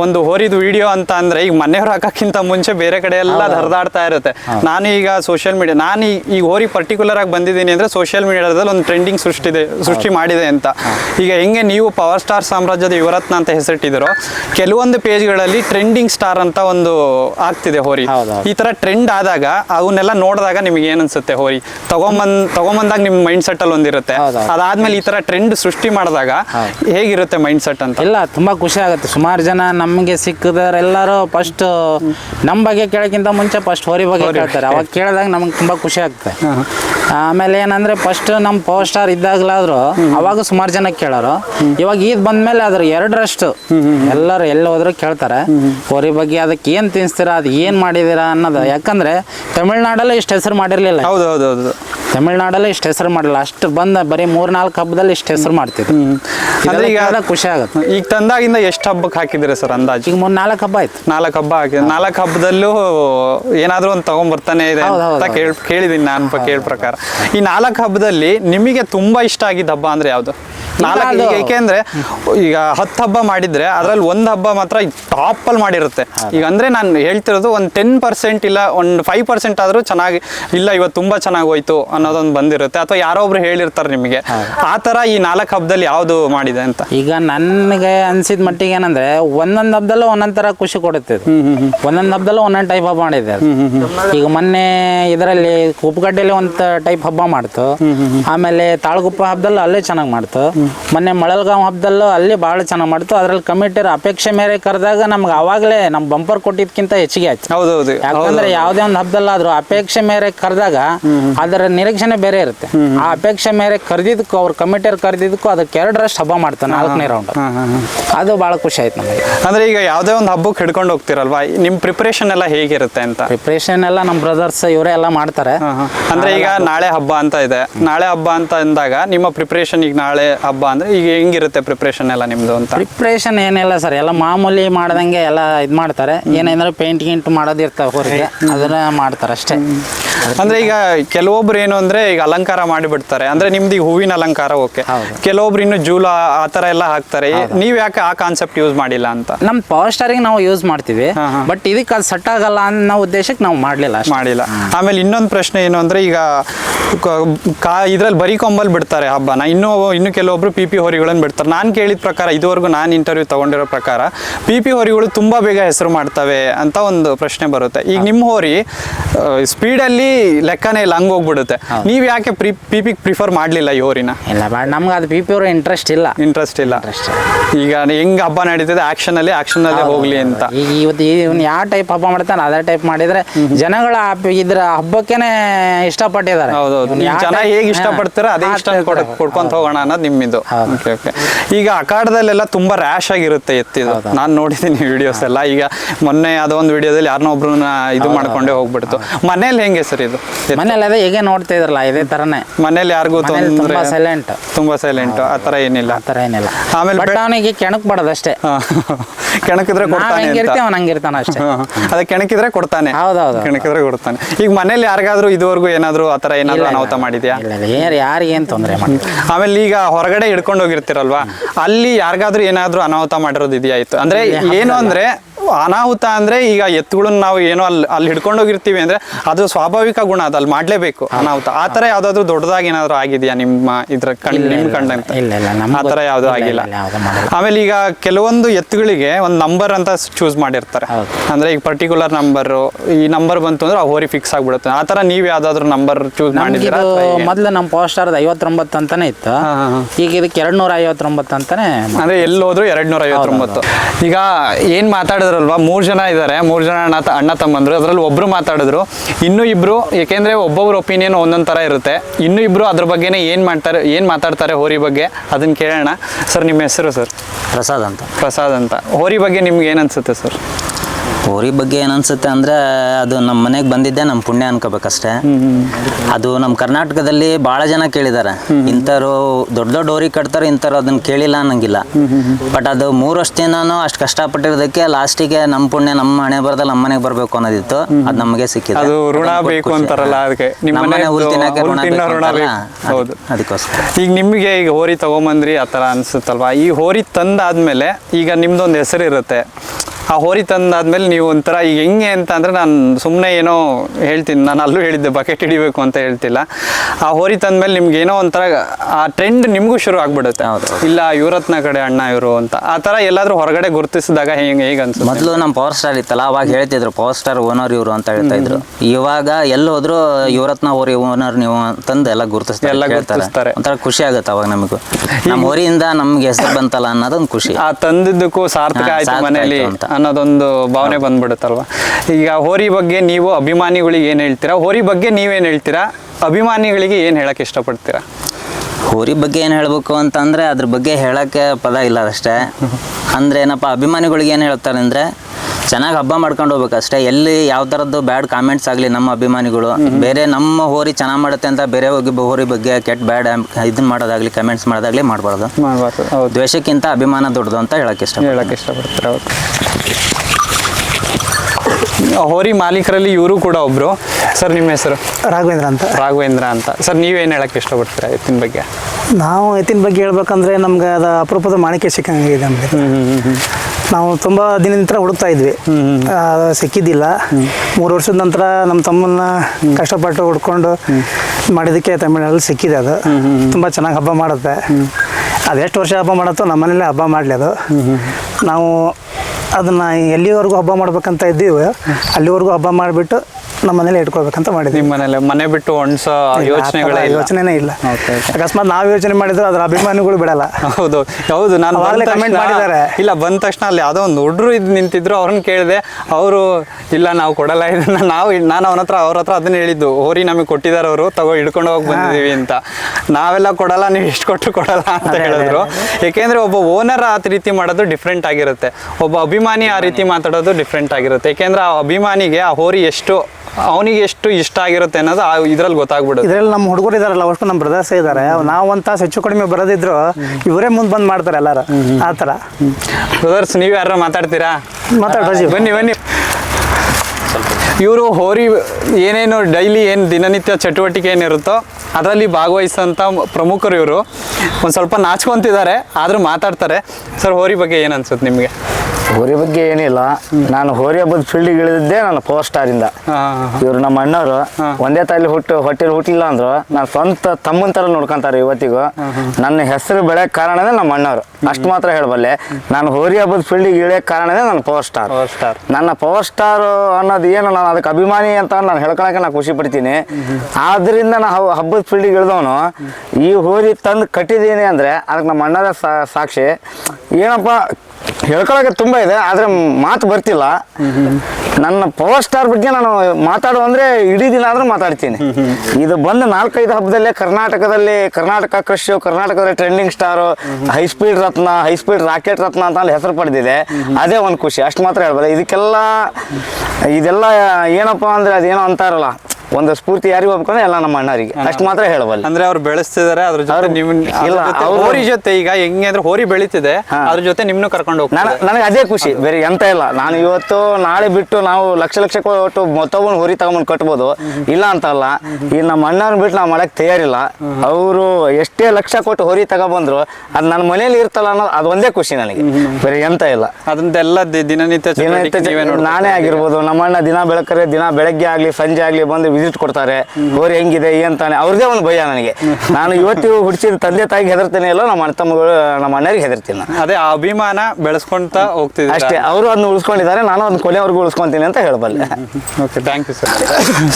ಒಂದು ಹೋರಿದು ವಿಡಿಯೋ ಅಂತ ಅಂದ್ರೆ ಈಗ ಮನೆಯವ್ರು ಹಾಕಕ್ಕಿಂತ ಮುಂಚೆ ಬೇರೆ ಕಡೆ ಎಲ್ಲ ಹರಿದಾಡ್ತಾ ಇರುತ್ತೆ. ನಾನು ಈಗ ಸೋಷಿಯಲ್ ಮೀಡಿಯಾ ನಾನು ಈಗ ಹೋರಿ ಪರ್ಟಿಕ್ಯುಲರ್ ಆಗಿ ಬಂದಿದ್ದೀನಿ ಅಂದ್ರೆ ಸೋಷಿಯಲ್ ಮೀಡಿಯಾದಲ್ಲಿ ಒಂದು ಟ್ರೆಂಡಿಂಗ್ ಸೃಷ್ಟಿದೆ ಸೃಷ್ಟಿ ಮಾಡಿದೆ ಅಂತ. ಈಗ ಹೆಂಗೆ ನೀವು ಪವರ್ ಸ್ಟಾರ್ ಸಾಮ್ರಾಜ್ಯದ ಯುವರತ್ನ ಅಂತ ಹೆಸರಿಟ್ಟಿದ್ರು ಕೆಲವೊಂದು ಪೇಜ್ಗಳಲ್ಲಿ ಟ್ರೆಂಡಿಂಗ್ ಸ್ಟಾರ್ ಅಂತ ಒಂದು ಆಗ್ತಿದೆ ಹೋರಿ. ಈ ತರ ಟ್ರೆಂಡ್ ಆದಾಗ ಅವನ್ನೆಲ್ಲ ನೋಡಿದಾಗ ನಿಮ್ಗೆ ಏನ್ ಅನ್ಸುತ್ತೆ ಹೋರಿ? ತಗೊಂಬಂದ್ ತಗೊಂಬಂದಾಗ ನಿಮ್ ಮೈಂಡ್ ಸೆಟ್ ಅಲ್ಲಿ ಒಂದಿರುತ್ತೆ. ಅದಾದ್ಮೇಲೆ ಈ ತರ ಟ್ರೆಂಡ್ ಸೃಷ್ಟಿ ಮಾಡಿದಾಗ ಹೇಗಿರುತ್ತೆ ಮೈಂಡ್ ಸೆಟ್ ಅಂತ? ಇಲ್ಲ ತುಂಬಾ ಖುಷಿ ಆಗುತ್ತೆ. ಸುಮಾರು ಜನ ನಮಗೆ ಸಿಕ್ಕಿದರೆಲ್ಲರೂ ಫಸ್ಟ್ ನಮ್ಮ ಬಗ್ಗೆ ಕೇಳೋಕ್ಕಿಂತ ಮುಂಚೆ ಫಸ್ಟ್ ಹೋರಿ ಬಗ್ಗೆ ಕೇಳ್ತಾರೆ. ಅವಾಗ ಕೇಳಿದಾಗ ನಮ್ಗೆ ತುಂಬಾ ಖುಷಿ ಆಗುತ್ತೆ ಆಮೇಲೆ ಏನಂದ್ರೆ ಫಸ್ಟ್ ನಮ್ಮ ಪವರ್ ಸ್ಟಾರ್ ಇದ್ದಾಗ್ಲಾದ್ರು ಅವಾಗ ಸುಮಾರು ಜನ ಕೇಳೋರು. ಇವಾಗ ಈದ್ ಬಂದ್ಮೇಲೆ ಅದ್ರ ಎರಡರಷ್ಟು ಎಲ್ಲರೂ ಎಲ್ಲಿ ಹೋದ್ರು ಕೇಳ್ತಾರೆ. ಹೋರಿ ಬಗ್ಗೆ ಅದಕ್ಕೆ ಏನು ತಿನ್ಸ್ತೀರಾ ಅದು ಏನು ಮಾಡಿದೀರಾ ಅನ್ನೋದು. ಯಾಕಂದ್ರೆ ತಮಿಳ್ನಾಡಲ್ಲೇ ಇಷ್ಟು ಹೆಸರು ಮಾಡಿರಲಿಲ್ಲ. ಹೌದು ಹೌದು ಹೌದು. ತಮಿಳ್ನಾಡಲ್ಲೇ ಇಷ್ಟು ಹೆಸರು ಮಾಡಲ್ಲ. ಅಷ್ಟು ಬಂದ ಬರೀ ಮೂರ್ ನಾಲ್ಕು ಹಬ್ಬದಲ್ಲಿ ಇಷ್ಟು ಹೆಸರು ಮಾಡ್ತಿದ್ರು. ಅಂದ್ರೆ ಈಗ ಖುಷಿ ಆಗುತ್ತೆ. ಈಗ ತಂದಾಗಿಂದ ಎಷ್ಟು ಹಬ್ಬಕ್ಕೆ ಹಾಕಿದ್ರಿ ಸರ್ ಅಂದಾಜು? ಈಗ ಮೂರ್ ನಾಲ್ಕು ಹಬ್ಬ ಆಯ್ತು. ನಾಲ್ಕು ಹಬ್ಬ ಹಾಕಿದ್ರೆ ನಾಲ್ಕು ಹಬ್ಬದಲ್ಲೂ ಏನಾದ್ರೂ ಒಂದು ತಗೊಂಡ್ಬರ್ತಾನೆ ಇದೆ ಅಂತ ಕೇಳಿ ಕೇಳಿದೀನಿ ನಾನು ಕೇಳ ಪ್ರಕಾರ. ಈ ನಾಲ್ಕು ಹಬ್ಬದಲ್ಲಿ ನಿಮಗೆ ತುಂಬಾ ಇಷ್ಟ ಆಗಿದ್ದ ಹಬ್ಬ ಅಂದ್ರೆ ಯಾವುದು? ನಾಲ್ಕು ಏಕೆ ಅಂದ್ರೆ ಏಕೆಂದ್ರೆ ಈಗ ಹತ್ತು ಹಬ್ಬ ಮಾಡಿದ್ರೆ ಅದ್ರಲ್ಲಿ ಒಂದ್ ಹಬ್ಬ ಮಾತ್ರ ಟಾಪ್ ಅಲ್ಲಿ ಮಾಡಿರುತ್ತೆ. ಈಗ ಅಂದ್ರೆ ನಾನು ಹೇಳ್ತಿರೋದು ಒಂದು ಟೆನ್ ಪರ್ಸೆಂಟ್ ಇಲ್ಲ ಒಂದು ಫೈವ್ ಪರ್ಸೆಂಟ್ ಆದ್ರೂ ಚೆನ್ನಾಗಿ ಇಲ್ಲ ಇವತ್ತು ತುಂಬಾ ಚೆನ್ನಾಗಿ ಹೋಯ್ತು ಅನ್ನೋದೊಂದು ಬಂದಿರುತ್ತೆ. ಅಥವಾ ಯಾರೋ ಒಬ್ರು ಹೇಳಿರ್ತಾರೆ ನಿಮಗೆ. ಆ ತರ ಈ ನಾಲ್ಕು ಹಬ್ಬದಲ್ಲಿ ಯಾವ್ದು ಮಾಡಿದೆ ಅಂತ? ಈಗ ನನಗೆ ಅನ್ಸಿದ ಮಟ್ಟಿಗೆ ಏನಂದ್ರೆ ಒಂದೊಂದು ಹಬ್ಬದಲ್ಲೂ ಒಂದೊಂದ್ ತರ ಖುಷಿ ಕೊಡುತ್ತೆ ಇದು. ಒಂದೊಂದ್ ಹಬ್ಬದಲ್ಲೂ ಒಂದೊಂದ್ ಟೈಪ್ ಹಬ್ಬ ಮಾಡಿದೆ ಅದು. ಈಗ ಮೊನ್ನೆ ಇದರಲ್ಲಿ ಕುಪ್ಪಗಡ್ಡೆಲಿ ಒಂದ್ ಟೈಪ್ ಹಬ್ಬ ಮಾಡ್ತು. ಆಮೇಲೆ ತಾಳಗುಪ್ಪ ಹಬ್ಬದಲ್ಲೂ ಅಲ್ಲೇ ಚೆನ್ನಾಗಿ ಮಾಡ್ತು. ಮೊನ್ನೆ ಮಳಲ್ಗಾಂವ್ ಹಬ್ಬದಲ್ಲೂ ಅಲ್ಲಿ ಭಾಳ ಚೆನ್ನಾಗಿ ಮಾಡ್ತು. ಅದ್ರಲ್ಲಿ ಕಮಿಟಿಯರ್ ಅಪೇಕ್ಷೆ ಮೇರೆ ಕರೆದಾಗ ನಮ್ಗೆ ಅವಾಗಲೇ ನಮ್ಮ ಬಂಪರ್ ಕೊಟ್ಟಿದ್ಕಿಂತ ಹೆಚ್ಚಿಗೆ ಆಯ್ತು. ಹೌದೌದು. ಯಾಕಂದ್ರೆ ಯಾವುದೇ ಒಂದು ಹಬ್ಬದಲ್ಲಾದ್ರೂ ಅಪೇಕ್ಷೆ ಮೇರೆ ಕರೆದಾಗ ಅದರ ನಿರೀಕ್ಷಣೆ ಬೇರೆ ಇರುತ್ತೆ. ಆ ಅಪೇಕ್ಷೆ ಮೇರೆ ಕರೆದಿದ್ದಕ್ಕೂ ಅವ್ರ ಕಮಿಟಿಯರ್ ಕರೆದಿದ್ದಕ್ಕೂ ಅದಕ್ಕೆ ಎರಡರಷ್ಟು ಹಬ್ಬ ಮಾಡ್ತಾನೆ ನಾಲ್ಕನೇ ರೌಂಡ್ ಅದು ಬಹಳ ಖುಷಿ ಆಯ್ತು ನಮಗೆ. ಅಂದ್ರೆ ಈಗ ಯಾವ್ದೇ ಒಂದು ಹಬ್ಬಕ್ಕೆ ಹಿಡ್ಕೊಂಡು ಹೋಗ್ತಿರಲ್ವಾ? ನಿಮ್ ಪ್ರಿಪರೇಷನ್ ಎಲ್ಲ ಹೇಗಿರುತ್ತೆ ಅಂತ? ಪ್ರಿಪ್ರೇಷನ್ ಎಲ್ಲ ನಮ್ಮ ಬ್ರದರ್ಸ್ ಇವರೇ ಎಲ್ಲ ಮಾಡ್ತಾರೆ. ಅಂದ್ರೆ ಈಗ ನಾಳೆ ಹಬ್ಬ ಅಂತ ಇದೆ. ನಾಳೆ ಹಬ್ಬ ಅಂತ ಅಂದಾಗ ನಿಮ್ಮ ಪ್ರಿಪರೇಷನ್ ಈಗ ನಾಳೆ ಹಬ್ಬ ಅಂದ್ರೆ ಈಗ ಹೆಂಗಿರುತ್ತೆ ಪ್ರಿಪ್ರೇಷನ್ ಎಲ್ಲ ನಿಮ್ದು ಅಂತ? ಪ್ರಿಪ್ರೇಷನ್ ಏನಿಲ್ಲ ಸರ್ ಎಲ್ಲ ಮಾಮೂಲಿ ಮಾಡ್ದಂಗೆ ಎಲ್ಲ ಇದು ಮಾಡ್ತಾರೆ. ಏನಂದ್ರೆ ಪೇಂಟ್ ಗಿಂಟ್ ಮಾಡೋದಿರ್ತಾವೆ ಹೊರಗೆ ಅದನ್ನ ಮಾಡ್ತಾರೆ ಅಷ್ಟೇ ಅಂದ್ರೆ ಈಗ ಕೆಲವೊಬ್ರು ಏನು ಅಂದ್ರೆ ಈಗ ಅಲಂಕಾರ ಮಾಡಿಬಿಡ್ತಾರೆ. ಅಂದ್ರೆ ನಿಮ್ದು ಈಗ ಹೂವಿನ ಅಲಂಕಾರ ಓಕೆ. ಕೆಲವೊಬ್ರು ಇನ್ನು ಜೂಲ ಆ ತರ ಎಲ್ಲ ಹಾಕ್ತಾರೆ. ನೀವ್ ಯಾಕೆ ಆ ಕಾನ್ಸೆಪ್ಟ್ ಯೂಸ್ ಮಾಡಿಲ್ಲ ಅಂತ? ನಮ್ ಪವರ್ ಸ್ಟಾರಿಂಗ್ ನಾವು ಯೂಸ್ ಮಾಡ್ತೀವಿ. ಬಟ್ ಇದಕ್ಕೆ ಅದು ಸೆಟ್ ಆಗಲ್ಲ ಅನ್ನೋ ಉದ್ದೇಶಕ್ಕೆ ನಾವು ಮಾಡ್ಲಿಲ್ಲ ಮಾಡಿಲ್ಲ. ಆಮೇಲೆ ಇನ್ನೊಂದು ಪ್ರಶ್ನೆ ಏನು ಅಂದ್ರೆ ಈಗ ಕಾ ಇದ್ರಲ್ಲಿ ಬರೀ ಕೊಂಬಲ್ ಬಿಡ್ತಾರೆ ಹಬ್ಬನ. ಇನ್ನು ಇನ್ನು ಕೆಲವೊಬ್ರು ಪಿ ಪಿ ಹೊರಿಗಳನ್ನು ಬಿಡ್ತಾರೆ. ನಾನು ಕೇಳಿದ ಪ್ರಕಾರ ಇದುವರೆಗೂ ನಾನು ಇಂಟರ್ವ್ಯೂ ತಗೊಂಡಿರೋ ಪ್ರಕಾರ ಪಿ ಪಿ ಹೊರಿಗಳು ತುಂಬಾ ಬೇಗ ಹೆಸರು ಮಾಡ್ತವೆ ಅಂತ ಒಂದು ಪ್ರಶ್ನೆ ಬರುತ್ತೆ. ಈಗ ನಿಮ್ಮ ಹೋರಿ ಸ್ಪೀಡಲ್ಲಿ ಲೆಕ್ಕನೇ ಇಲ್ಲ ಹಂಗೆ ಹೋಗ್ಬಿಡುತ್ತೆ. ನೀವು ಯಾಕೆ ಪ್ರಿ ಪಿ ಪ್ರಿಫರ್ ಮಾಡಲಿಲ್ಲ ಯೋರಿನ ಇಲ್ಲ ಬೇಡ ನಮ್ಗೆ ಅದು ಪಿ ಪಿ ಅವ್ರ ಇಂಟ್ರೆಸ್ಟ್ ಇಲ್ಲ. ಇಂಟ್ರೆಸ್ಟ್ ಇಲ್ಲ. ಈಗ ಹೆಂಗ್ ಹಬ್ಬ ನಡೀತದೆ ಆಕ್ಷನ್ ಅಲ್ಲಿ ಆಕ್ಷನ್ ಅಲ್ಲಿ ಹೋಗ್ಲಿ ಅಂತ. ಈಗ ಇವತ್ತು ಇವ್ನು ಯಾವ ಟೈಪ್ ಹಬ್ಬ ಮಾಡ್ತಾನೆ ಅದೇ ಟೈಪ್ ಮಾಡಿದ್ರೆ ಜನಗಳ ಆಪಿದ್ರ ಇದ್ರ ಹಬ್ಬಕ್ಕೇನೆ ಇಷ್ಟಪಟ್ಟಿದ್ದಾರೆ. ಹೌದೌದು ಇವ್ನು ಯಾವ ಜನ type- ಹೇಗೆ ಇಷ್ಟಪಡ್ತಾರೋ ಅದೇ ಇಷ್ಟ ಕೊಡ್ಕೊಂತ ಹೋಗೋಣ ಅನ್ನೋದು ನಿಮ್ಮಿದು. ಹೌದು. ಓಕೆ ಓಕೆ ಈಗ ಅಖಾಡದಲ್ಲೆಲ್ಲ ತುಂಬಾ ರ್ಯಾಶ್ ಆಗಿರುತ್ತೆ ಎತ್ತಿದು. ಹೌದು. ನಾನು ನೋಡಿದ್ದೀನಿ ವಿಡಿಯೋಸ್ ಎಲ್ಲ. ಈಗ ಮೊನ್ನೆ ಅದೊಂದು ವಿಡಿಯೋದಲ್ಲಿ ಯಾರನ್ನೋ ಒಬ್ರನ್ನ ಇದು ಮಾಡ್ಕೊಂಡೇ ಹೋಗ್ಬಿಡ್ತು. ಮನೇಲಿ ಹೆಂಗೆ ಸರ್ ಇದು. ಮನೇಲಿ ಅದೇ ಹೇಗೆ ನೋಡ್ತಾ ಇದ್ರಲ್ಲ ಇದೇ ತರನೇ. ಮನೇಲಿ ಯಾರಿಗೂ ತೊಂದ್ರೆ ತುಂಬಾ ಸೈಲೆಂಟ್ ತುಂಬಾ ಸೈಲೆಂಟ್ ಆ ತರ ಏನಿಲ್ಲ. ಆ ತರ ಏನಿಲ್ಲ. ಆಮೇಲೆ ಬಟ್ ಅವನಿಗೆ ಕೆಣಕ್ ಬಡದಷ್ಟೇ. ಕೆಣಕಿದ್ರೆ ಕೊಡ್ತಾನೆ ಅವ್ನು ಹಂಗಿರ್ತಾನ ಅಷ್ಟೇ. ಅದೇ ಕೆಣಕಿದ್ರೆ ಕೊಡ್ತಾನೆ. ಹೌದೌದು. ಕೆಣಕಿದ್ರೆ ಕೊಡ್ತಾನೆ. ಈಗ ಮನೇಲಿ ಯಾರಿಗಾದ್ರೂ ಇದುವರೆಗೂ ಏನಾದ್ರೂ ಆ ತರ ಏನಾದ್ರೂ ಅನಾಹುತ ಮಾಡಿದ್ಯಾ? ಇಲ್ಲ ಇಲ್ಲ. ಯಾರು ಯಾರಿಗೆ ಏನು ತೊಂದರೆ ಮಾಡಿ ಆಮೇಲೆ ಈಗ ಹೊರಗಡೆ ಹಿಡ್ಕೊಂಡು ಹೋಗಿರ್ತೀರಲ್ವಾ? ಅಲ್ಲಿ ಯಾರಿಗಾದ್ರೂ ಏನಾದ್ರೂ ಅನಾಹುತ ಮಾಡಿರೋದು ಇದೆಯಾಯ್ತು ಅಂದ್ರೆ ಏನು ಅಂದ್ರೆ ಅನಾಹುತ ಅಂದ್ರೆ ಈಗ ಎತ್ತುಗಳನ್ನ ನಾವು ಏನೋ ಅಲ್ಲಿ ಅಲ್ಲಿ ಹಿಡ್ಕೊಂಡು ಹೋಗಿರ್ತೀವಿ ಅಂದ್ರೆ ಅದು ಸ್ವಾಭಾವಿಕ ಗುಣ ಅದು ಅಲ್ಲಿ ಮಾಡ್ಲೇಬೇಕು ಅನಾಹುತ. ಆ ತರ ಯಾವ್ದಾದ್ರು ದೊಡ್ಡದಾಗಿ ಏನಾದ್ರು ಆಗಿದೆಯಾ ನಿಮ್ಮ ಇದ್ರ ಕಣ್ ನಿಮ್ ಇಲ್ಲ, ಕಂಡಂತೆ? ಇಲ್ಲ, ಇಲ್ಲ, ನಮ್ಗ್ ಆ ತರ ಗೊತ್ತು- ಯಾವ್ದು ಆಗಿಲ್ಲ. ಆಮೇಲೆ ಈಗ ಕೆಲವೊಂದು ಎತ್ತುಗಳಿಗೆ ಒಂದು ನಂಬರ್ ಅಂತ ಚೂಸ್ ಮಾಡಿರ್ತಾರೆ. ಅಂದ್ರೆ ಈಗ ಪರ್ಟಿಕ್ಯುಲರ್ ನಂಬರ್ ಈ ನಂಬರ್ ಬಂತು ಅಂದ್ರೆ ಆ ಹೋರಿ ಫಿಕ್ಸ್ ಆಗ್ಬಿಡುತ್ತೆ. ಆ ತರ ನೀವ್ ಯಾವ್ದಾದ್ರು ನಂಬರ್ ಚೂಸ್ ಮಾಡಿದ್ದೀರಾ? ಮೊದ್ಲ ನಮ್ಮ ಪವರ್ ಸ್ಟಾರ್ದ ಐವತ್ತೊಂಬತ್ತು ಅಂತಾನೆ ಇತ್ತು. ಈಗ ಇದಕ್ಕೆ ಎರಡು ನೂರ ಐವತ್ತೊಂಬತ್ತು ಅಂತಾನೆ. ಅಂದ್ರೆ ಎಲ್ಲಿ ಹೋದ್ರು ಎರಡ್ ನೂರ ಐವತ್ತೊಂಬತ್ತು ಈಗ ಏನ್ ಮಾತಾಡಿದ್ರಲ್ವಾ ಮೂರ್ ಜನ ಇದ್ದಾರೆ. ಮೂರ್ ಜನ ಅಣ್ಣ ಅಣ್ಣ ತಮ್ಮಂದ್ರು. ಅದ್ರಲ್ಲಿ ಒಬ್ರು ಮಾತಾಡಿದ್ರು. ಇನ್ನು ಇಬ್ರು ಏಕೆಂದ್ರೆ ಒಬ್ಬೊಬ್ರ ಒಪಿನಿಯನ್ ಒಂದೊಂದ್ ತರ ಇರುತ್ತೆ. ಇನ್ನು ಇಬ್ರು ಅದ್ರ ಬಗ್ಗೆನೇ ಏನ್ ಮಾಡ್ತಾರೆ ಏನ್ ಮಾತಾಡ್ತಾರೆ ಹೋರಿ ಬಗ್ಗೆ ಅದನ್ನ ಕೇಳೋಣ. ಸರ್ ನಿಮ್ಮ ಹೆಸರು ಸರ್? ಪ್ರಸಾದ್ ಅಂತ. ಪ್ರಸಾದ್ ಅಂತ. ಹೋರಿ ಬಗ್ಗೆ ನಿಮ್ಗೆ ಏನ್ ಅನ್ಸುತ್ತೆ ಸರ್? ಹೋರಿ ಬಗ್ಗೆ ಏನನ್ಸುತ್ತೆ ಅಂದರೆ ಅದು ನಮ್ಮ ಮನೆಗೆ ಬಂದಿದ್ದೆ ನಮ್ಮ ಪುಣ್ಯ ಅನ್ಕೋಬೇಕಷ್ಟೇ. ಅದು ನಮ್ಮ ಕರ್ನಾಟಕದಲ್ಲಿ ಭಾಳ ಜನ ಕೇಳಿದ್ದಾರೆ ಇಂಥವ್ರು ದೊಡ್ಡ ದೊಡ್ಡ ಹೋರಿ ಕಟ್ತಾರೆ ಇಂಥವ್ರು ಅದನ್ನ ಕೇಳಿಲ್ಲ ಅನ್ನಂಗಿಲ್ಲ. ಬಟ್ ಅದು ಮೂರು ವರ್ಷ ದಿನಾನು ಅಷ್ಟು ಕಷ್ಟಪಟ್ಟಿರೋದಕ್ಕೆ ಲಾಸ್ಟಿಗೆ ನಮ್ಮ ಪುಣ್ಯ ನಮ್ಮ ಹಣೆ ಬರದಲ್ಲಿ ನಮ್ಮ ಮನೆಗೆ ಬರಬೇಕು ಅನ್ನೋದಿತ್ತು. ಅದು ನಮಗೆ ಸಿಕ್ಕಿದೆ. ಋಣ ಬೇಕು ಅಂತಾರಲ್ಲ ಅದಕ್ಕೆ. ಹುಲ್ ತಿನ್ನಕ್ಕೆ ಋಣ. ಹೌದು. ಅದಕ್ಕೋಸ್ಕರ. ಈಗ ನಿಮಗೆ ಈಗ ಹೋರಿ ತಗೊಂಬಂದ್ರಿ ಆ ಥರ ಅನ್ಸುತ್ತಲ್ವಾ? ಈ ಹೋರಿ ತಂದಾದ್ಮೇಲೆ ಈಗ ನಿಮ್ದೊಂದು ಹೆಸರು ಇರುತ್ತೆ ಆ ಹೋರಿ ತಂದಾದ್ಮೇಲೆ ನೀವು ಒಂಥರ ಈಗ ಹೆಂಗೆ ಅಂತ ಅಂದರೆ ನಾನು ಸುಮ್ಮನೆ ಏನೋ ಹೇಳ್ತೀನಿ ನಾನು ಅಲ್ಲೂ ಹೇಳಿದ್ದೆ ಬಕೆಟ್ ಹಿಡಿಬೇಕು ಅಂತ ಹೇಳ್ತಿಲ್ಲ. ಆ ಹೋರಿ ತಂದಮೇಲೆ ನಿಮ್ಗೆ ಏನೋ ಒಂಥರ ಆ ಟ್ರೆಂಡ್ ನಿಮಗೂ ಶುರು ಆಗ್ಬಿಡುತ್ತೆ. ಇಲ್ಲ ಇವರತ್ನ ಕಡೆ ಅಣ್ಣ ಇವರು ಅಂತ. ಆ ಥರ ಎಲ್ಲಾದರೂ ಹೊರಗಡೆ ಗುರುತಿಸಿದಾಗ ಹೆಂಗೆ ಹೇಗೆ ಅನ್ಸುತ್ತೆ? ಮೊದಲು ನಮ್ಮ ಪವರ್ ಸ್ಟಾರ್ ಇತ್ತಲ್ಲ ಅವಾಗ ಹೇಳ್ತಿದ್ರು ಪವರ್ ಸ್ಟಾರ್ ಓನರ್ ಇವರು ಅಂತ ಹೇಳ್ತಾ ಇದ್ರು. ಇವಾಗ ಎಲ್ಲಿ ಹೋದ್ರು ಇವರತ್ನ ಹೋರಿ ಓನರ್ ನೀವು ತಂದು ಎಲ್ಲ ಗುರುತಿಸ್ತಾರೆ ಎಲ್ಲ ಗುರುತಿಸ್ತಾರೆ ಗುರ್ತಿಸ್ತಾರೆ. ಒಂಥರ ಖುಷಿ ಆಗುತ್ತೆ ಅವಾಗ ನಮಗೂ. ನಮ್ಮ ಹೋರಿಯಿಂದ ನಮ್ಗೆ ಹೆಸರು ಬಂತಲ್ಲ ಅನ್ನೋದೊಂದು ಖುಷಿ. ಆ ತಂದಿದ್ದಕ್ಕೂ ಸಾರ್ಥಕ ಆಯ್ತು ಮನೆಯಲ್ಲಿ. ಅಂತ. ಅನ್ನೋದೊಂದು ಭಾವನೆ ಬಂದ್ಬಿಡುತ್ತಲ್ವ? ಈಗ ಹೋರಿ ಬಗ್ಗೆ ನೀವು ಅಭಿಮಾನಿಗಳಿಗೆ ಏನು ಹೇಳ್ತೀರಾ? ಹೋರಿ ಬಗ್ಗೆ ನೀವೇನು ಹೇಳ್ತೀರಾ? ಅಭಿಮಾನಿಗಳಿಗೆ ಏನು ಹೇಳಕ್ಕೆ ಇಷ್ಟಪಡ್ತೀರಾ? ಹೋರಿ ಬಗ್ಗೆ ಏನು ಹೇಳಬೇಕು ಅಂತಂದರೆ ಅದ್ರ ಬಗ್ಗೆ ಹೇಳೋಕ್ಕೆ ಪದ ಇಲ್ಲ ಅಷ್ಟೇ. ಅಂದರೆ ಏನಪ್ಪ ಅಭಿಮಾನಿಗಳಿಗೆ ಏನು ಹೇಳ್ತಾರೆ ಅಂದರೆ ಚೆನ್ನಾಗಿ ಹಬ್ಬ ಮಾಡ್ಕೊಂಡು ಹೋಗ್ಬೇಕಷ್ಟೇ. ಎಲ್ಲಿ ಯಾವ ಥರದ್ದು ಬ್ಯಾಡ್ ಕಾಮೆಂಟ್ಸ್ ಆಗಲಿ ನಮ್ಮ ಅಭಿಮಾನಿಗಳು ಬೇರೆ ನಮ್ಮ ಹೋರಿ ಚೆನ್ನಾಗಿ ಮಾಡುತ್ತೆ ಅಂತ ಬೇರೆ ಹೋಗಿ ಹೋರಿ ಬಗ್ಗೆ ಕೆಟ್ಟ ಬ್ಯಾಡ್ ಇದನ್ನ ಮಾಡೋದಾಗ್ಲಿ ಕಮೆಂಟ್ಸ್ ಮಾಡೋದಾಗ್ಲಿ ಮಾಡಬಾರ್ದು. ಮಾಡಬಾರ್ದು ಹೌದು. ದ್ವೇಷಕ್ಕಿಂತ ಅಭಿಮಾನ ದೊಡ್ಡದು ಅಂತ ಹೇಳಕ್ಕೆ ಇಷ್ಟ ಹೇಳಕ್ ಇಷ್ಟಪಡ್ತೀರಾ ಹೌದು. ಹೋರಿ ಮಾಲೀಕರಲ್ಲಿ ಇವರು ಕೂಡ ಒಬ್ರು. ಸರ್ ನಿಮ್ಮ ಹೆಸರು? ರಾಘವೇಂದ್ರ ಅಂತ. ರಾಘವೇಂದ್ರ ಅಂತ. ಸರ್ ನೀವೇನು ಹೇಳಕ್ ಇಷ್ಟಪಡ್ತೀರಾ ಎತ್ತಿನ ಬಗ್ಗೆ? ನಾವು ಎತ್ತಿನ ಬಗ್ಗೆ ಹೇಳ್ಬೇಕಂದ್ರೆ ನಮ್ಗೆ ಅದು ಅಪರೂಪದ ಮಾಣಿಕ್ಯ ಸಿಕ್ಕಂಗಿದೆ ನಮಗೆ ನಾವು ತುಂಬ ದಿನದಿಂದ ಹುಡುಕ್ತಾ ಇದ್ವಿ. ಸಿಕ್ಕಿದ್ದಿಲ್ಲ. ಮೂರು ವರ್ಷದ ನಂತರ ನಮ್ಮ ತಮ್ಮನ್ನ ಕಷ್ಟಪಟ್ಟು ಹುಡ್ಕೊಂಡು ಮಾಡಿದ್ದಕ್ಕೆ ತಮಿಳ್ನಾಡಲ್ಲಿ ಸಿಕ್ಕಿದೆ ಅದು. ತುಂಬ ಚೆನ್ನಾಗಿ ಹಬ್ಬ ಮಾಡುತ್ತೆ. ಅದೆಷ್ಟು ವರ್ಷ ಹಬ್ಬ ಮಾಡುತ್ತೋ ನಮ್ಮ ಮನೇಲೆ ಹಬ್ಬ ಮಾಡಲಿ ಅದು. ನಾವು ಅದನ್ನು ಎಲ್ಲಿವರೆಗೂ ಹಬ್ಬ ಮಾಡ್ಬೇಕಂತ ಇದ್ದೀವಿ. ಅಲ್ಲಿವರೆಗೂ ಹಬ್ಬ ಮಾಡಿಬಿಟ್ಟು ನಮ್ಮ ಮನೇಲಿ ಇಟ್ಕೊಳ್ಬೇಕಂತ ಮಾಡಿದ್ವಿ ನಿಮ್ಮ ಮನೇಲಿ ಮನೆ ಬಿಟ್ಟು ಒಣಸೋ ಯೋಚನೆಗಳ ಇಲ್ಲ. ಯೋಚನೆನೇ ಇಲ್ಲ. ಅಕಸ್ಮಾತ್ ನಾವು ಯೋಚನೆ ಮಾಡಿದ್ರೆ ಅದ್ರ ಅಭಿಮಾನಿಗಳು ಬಿಡಲ್ಲ. ಹೌದು ಹೌದು ನಾನು ಕಮೆಂಟ್ ಮಾಡಿದ್ದಾರೆ. ಇಲ್ಲ ಬಂದ ತಕ್ಷಣ ಅಲ್ಲಿ ಯಾವುದೋ ಒಂದು ಹುಡ್ರು ಇದು ನಿಂತಿದ್ರು ಅವ್ರನ್ನ ಕೇಳಿದೆ ಅವರು ಇಲ್ಲ ನಾವು ಕೊಡಲ್ಲ ಇದನ್ನ ನಾವು ನಾನು ಅವನ ಹತ್ರ ಅವ್ರ ಹತ್ರ ಅದನ್ನ ಹೇಳಿದ್ದು ಹೋರಿ ನಮಗೆ ಕೊಟ್ಟಿದ್ದಾರೆ ಅವರು ತಗೋ ಹಿಡ್ಕೊಂಡು ಹೋಗಿ ಬಂದಿದ್ದೀವಿ ಅಂತ. ನಾವೆಲ್ಲ ಕೊಡಲ್ಲ ನೀವು ಎಷ್ಟು ಕೊಟ್ಟರು ಕೊಡಲ್ಲ ಅಂತ ಹೇಳಿದ್ರು. ಯಾಕೆಂದ್ರೆ ಒಬ್ಬ ಓನರ್ ಆ ರೀತಿ ಮಾಡೋದು ಡಿಫ್ರೆಂಟ್ ಆಗಿರುತ್ತೆ. ಒಬ್ಬ ಅಭಿಮಾನಿ ಆ ರೀತಿ ಮಾತಾಡೋದು ಡಿಫ್ರೆಂಟ್ ಆಗಿರುತ್ತೆ. ಯಾಕೆಂದ್ರೆ ಆ ಅಭಿಮಾನಿಗೆ ಆ ಹೋರಿ ಎಷ್ಟು ಅವನಿಗೆ ಎಷ್ಟು ಇಷ್ಟ ಆಗಿರುತ್ತೆ ಅನ್ನೋದು ಆ ಇದ್ರಲ್ಲಿ ಗೊತ್ತಾಗ್ಬಿಡುತ್ತೆ. ಇದ್ರಲ್ಲಿ ನಮ್ಮ ಹುಡುಗರು ಇದಾರಲ್ಲ ಅವಷ್ಟು ನಮ್ಮ ಬ್ರದರ್ಸ್ ಇದ್ದಾರೆ ನಾವು ಒಂದು ತಾಸು ಹೆಚ್ಚು ಕಡಿಮೆ ಬರೋದಿದ್ರು ಇವರೇ ಮುಂದೆ ಬಂದು ಮಾಡ್ತಾರೆ ಎಲ್ಲರೂ. ಆ ಥರ. ಬ್ರದರ್ಸ್ ನೀವು ಯಾರು ಮಾತಾಡ್ತೀರಾ? ಮಾತಾಡ್ ರಾಜೀವ್. ಬನ್ನಿ ಬನ್ನಿ. ಇವರು ಹೋರಿ ಏನೇನು ಡೈಲಿ ಏನು ದಿನನಿತ್ಯ ಚಟುವಟಿಕೆ ಏನಿರುತ್ತೋ ಅದರಲ್ಲಿ ಭಾಗವಹಿಸೋಂಥ ಪ್ರಮುಖರು ಇವರು. ಒಂದು ಸ್ವಲ್ಪ ನಾಚ್ಕೊತಿದ್ದಾರೆ ಆದರೂ ಮಾತಾಡ್ತಾರೆ. ಸರ್ ಹೋರಿ ಬಗ್ಗೆ ಏನು ಅನ್ಸುತ್ತೆ ನಿಮಗೆ? ಹೋರಿ ಬಗ್ಗೆ ಏನಿಲ್ಲ. ನಾನು ಹೋರಿ ಹಬ್ಬದ ಫೀಲ್ಡಿಗೆ ಇಳಿದಿದ್ದೆ ನಾನು ಪವರ್ ಇಂದ. ಇವ್ರು ನಮ್ಮ ಅಣ್ಣವರು. ಒಂದೇ ತಾಯಿ ಹುಟ್ಟು ಹೊಟ್ಟೆಲಿ ಹುಟ್ಟಿಲ್ಲ ಅಂದ್ರು. ನಾನು ಸ್ವಂತ ತಮ್ಮನ ಥರ ನೋಡ್ಕೊಂತಾರೆ ಇವತ್ತಿಗೂ. ನನ್ನ ಹೆಸರು ಬೆಳೆಯಕ್ಕೆ ಕಾರಣನೇ ನಮ್ಮ ಅಣ್ಣವರು. ಅಷ್ಟು ಮಾತ್ರ ಹೇಳಬಲ್ಲೆ. ನಾನು ಹೋರಿ ಹಬ್ಬದ ಫೀಲ್ಡಿಗೆ ಇಳಿಯೋಕೆ ಕಾರಣನೇ ನನ್ನ ಪವರ್ ಸ್ಟಾರ್ ಸ್ಟಾರ್. ನನ್ನ ಪವರ್ ಸ್ಟಾರ್ ಅನ್ನೋದು ಏನು? ನಾನು ಅದಕ್ಕೆ ಅಭಿಮಾನಿ ಅಂತ ನಾನು ಹೇಳ್ಕೊಳಕ್ಕೆ ನಾನು ಖುಷಿ ಪಡ್ತೀನಿ. ಆದ್ರಿಂದ ನಾ ಹಬ್ಬದ ಫೀಲ್ಡಿಗೆ ಇಳಿದವನು ಈ ಹೋರಿ ತಂದು ಕಟ್ಟಿದ್ದೀನಿ ಅಂದರೆ ಅದಕ್ಕೆ ನಮ್ಮ ಅಣ್ಣರ ಸಾಕ್ಷಿ. ಏನಪ್ಪ ಹೇಳ್ಕೊಳಕ್ಕೆ ತುಂಬ ಇದೆ, ಆದರೆ ಮಾತು ಬರ್ತಿಲ್ಲ. ನನ್ನ ಪವರ್ ಸ್ಟಾರ್ ಬಗ್ಗೆ ನಾನು ಮಾತಾಡು ಅಂದರೆ ಇಡೀ ದಿನ ಆದರೂ ಮಾತಾಡ್ತೀನಿ. ಇದು ಬಂದು ನಾಲ್ಕೈದು ಹಬ್ಬದಲ್ಲೇ ಕರ್ನಾಟಕದಲ್ಲಿ ಕರ್ನಾಟಕ ಕೃಷಿ, ಕರ್ನಾಟಕದಲ್ಲಿ ಟ್ರೆಂಡಿಂಗ್ ಸ್ಟಾರು ಹೈ ಸ್ಪೀಡ್ ರತ್ನ ಹೈ ಸ್ಪೀಡ್ ರಾಕೆಟ್ ರತ್ನ ಅಂತ ಹೆಸರು ಪಡೆದಿದೆ. ಅದೇ ಒಂದು ಖುಷಿ, ಅಷ್ಟು ಮಾತ್ರ ಹೇಳ್ಬೋದು ಇದಕ್ಕೆಲ್ಲ, ಇದೆಲ್ಲ ಏನಪ್ಪ ಅಂದರೆ ಅದೇನೋ ಅಂತಾರಲ್ಲ ಒಂದು ಸ್ಫೂರ್ತಿ ಯಾರಿಗೆ ಹೋಗ್ಬೇಕಂದ್ರೆ ಎಲ್ಲ ನಮ್ಮ ಅಣ್ಣರಿಗೆ. ಅಷ್ಟು ಮಾತ್ರ ಹೇಳಬಲ್ಲ. ಅಂದ್ರೆ ಅವ್ರು ಬೆಳೆಸ್ತಿದ್ದಾರೆ ಅದ್ರ ಜೊತೆ ನಿಮ್ಮ ನೀವು ಇಲ್ಲ, ಹೋರಿ ಜೊತೆ ಈಗ ಹೆಂಗೆ ಅಂದ್ರೆ ಹೋರಿ ಬೆಳೀತಿದೆ. ಅದ್ರ ಜೊತೆ ನಿಮ್ನು ಕರ್ಕೊಂಡು ನಾನು ಹೋಗ್ತಾರೆ ನನಗೆ ಅದೇ ಖುಷಿ ಬೇರೆ ಎಂತ ಇಲ್ಲ. ನಾನು ಇವತ್ತು ನಾಳೆ ಬಿಟ್ಟು ನಾವು ಲಕ್ಷ ಲಕ್ಷ ಕೊಟ್ಟು ಮೊತ್ತವನ್ನು ಹೋರಿ ತಗೊಂಬಂದು ಕಟ್ಬೋದು. ಇಲ್ಲ ಅಂತ ಅಲ್ಲ. ಈ ನಮ್ಮ ಅಣ್ಣನ ಬಿಟ್ಟು ನಾವು ಮಾಡಕ್ಕೆ ತಯಾರಿಲ್ಲ. ಅವರು ಎಷ್ಟೇ ಲಕ್ಷ ಕೊಟ್ಟು ಹೊರಿ ತಗೊಬಂದ್ರು ಅದು ನನ್ನ ಮನೇಲಿ ಇರ್ತಲ್ಲ ಅನ್ನೋದು ಅದೊಂದೇ ಖುಷಿ ನನಗೆ. ಬೇರೆ ಎಂತ ಇಲ್ಲ. ಅದಂತೆಲ್ಲ ದಿನನಿತ್ಯ ನಾನೇ ಆಗಿರ್ಬೋದು. ನಮ್ಮ ಅಣ್ಣ ದಿನ ಬೆಳಕರೆ ದಿನ ಬೆಳಗ್ಗೆ ಆಗಲಿ ಸಂಜೆ ಆಗಲಿ ಬಂದು ವಿಸಿಟ್ ಕೊಡ್ತಾರೆ ಗೋರಿ ಹೆಂಗಿದೆ ಏನ್ ತಾನೆ ಅವ್ರದೇ ಒಂದು ಭಯ ನನಗೆ. ನಾನು ಇವತ್ತಿಗೂ ಹುಡ್ಸಿದ ತಂದೆ ತಾಯಿಗೆ ಹೆದರ್ತೇನೆ ಇಲ್ಲ ನಮ್ಮ ಅಣ್ಣ ತಮ್ಮಗಳು ನಮ್ಮ ಅಣ್ಣರಿಗೆ ಹೆದರ್ತೀನಿ ನಾನು. ಅದೇ ಆ ಅಭಿಮಾನ ಬೆಳೆಸ್ಕೊಂತ ಹೋಗ್ತೀನಿ ಅಷ್ಟೇ ಅವರು ಅದನ್ನ ಉಳಿಸ್ಕೊಂಡಿದ್ದಾರೆ ನಾನು ಅದನ್ನ ಕೊನೆವರೆಗೂ ಉಳಿಸ್ಕೊಂತೀನಿ ಅಂತ ಹೇಳಬಲ್ಲೆ. Okay thank you sir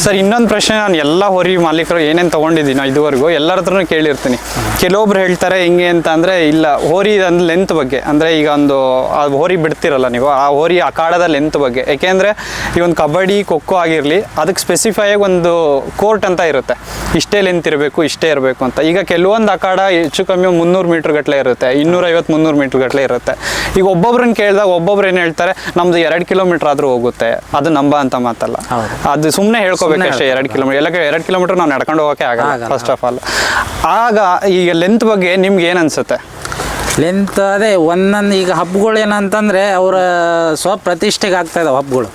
sir ಇನ್ನೊಂದು ಪ್ರಶ್ನೆ ನಾನು ಎಲ್ಲ ಹೊರಿ ಮಾಲೀಕರು ಏನೇನು ತಗೊಂಡಿದ್ದೀನಿ ಇದುವರೆಗೂ ಎಲ್ಲರ ಹತ್ರನೂ ಕೇಳಿರ್ತೀನಿ. ಕೆಲವೊಬ್ರು ಹೇಳ್ತಾರೆ ಹೆಂಗೆ ಅಂತ ಅಂದರೆ ಇಲ್ಲ ಹೋರಿ ಒಂದು ಲೆಂತ್ ಬಗ್ಗೆ ಅಂದರೆ ಈಗ ಒಂದು ಆ ಹೋರಿ ಬಿಡ್ತಿರಲ್ಲ ನೀವು ಆ ಹೋರಿ ಅಖಾಡದ ಲೆಂತ್ ಬಗ್ಗೆ. ಯಾಕೆಂದರೆ ಈ ಒಂದು ಕಬಡ್ಡಿ ಖೋ ಆಗಿರಲಿ ಅದಕ್ಕೆ ಸ್ಪೆಸಿಫೈ ಆಗಿ ಒಂದು ಕೋರ್ಟ್ ಅಂತ ಇರುತ್ತೆ. ಇಷ್ಟೇ ಲೆಂತ್ ಇರಬೇಕು ಇಷ್ಟೇ ಇರಬೇಕು ಅಂತ. ಈಗ ಕೆಲವೊಂದು ಅಖಾಡ ಹೆಚ್ಚು ಕಮ್ಮಿ ಮುನ್ನೂರು ಮೀಟರ್ ಗಟ್ಟಲೆ ಇರುತ್ತೆ. ಇನ್ನೂರೈವತ್ತು ಮುನ್ನೂರು ಮೀಟರ್ ಗಟ್ಟಲೆ ಇರುತ್ತೆ. ಈಗ ಒಬ್ಬೊಬ್ರನ್ನ ಕೇಳಿದಾಗ ಒಬ್ಬೊಬ್ರು ಏನು ಹೇಳ್ತಾರೆ ನಮ್ದು ಎರಡು ಕಿಲೋಮೀಟರ್ ಆದರೂ ಹೋಗುತ್ತೆ. ಅದು ನಂಬ ಅಂತ ಮಾತಲ್ಲ. ಅದು ಸುಮ್ಮನೆ ಹೇಳ್ಕೋಬೇಕಷ್ಟೇ ಎರಡು ಕಿಲೋಮೀಟರ್ ಎಲ್ಲ ಎರಡು ಕಿಲೋಮೀಟರ್ ನಾವು ನಡ್ಕೊಂಡು ಹೋಗೋಕೆ ಆಗಲ್ಲ ಆಗಲ್ಲ. ಫಸ್ಟ್ ಆಫ್ ಆಲ್ ಆಗ ಈಗ ಲೆಂತ್ ಬಗ್ಗೆ ನಿಮ್ಗೆ ಏನು ಅನ್ಸುತ್ತೆ? ಲೆಂತ್ ಅದೇ ಒಂದೊಂದು ಈಗ ಹಬ್ಬಗಳು ಏನಂತಂದ್ರೆ ಅವರ ಸ್ವಪ್ರತಿಷ್ಠೆಗೆ ಆಗ್ತಾ ಇದಾವೆ ಹಬ್ಬಗಳು.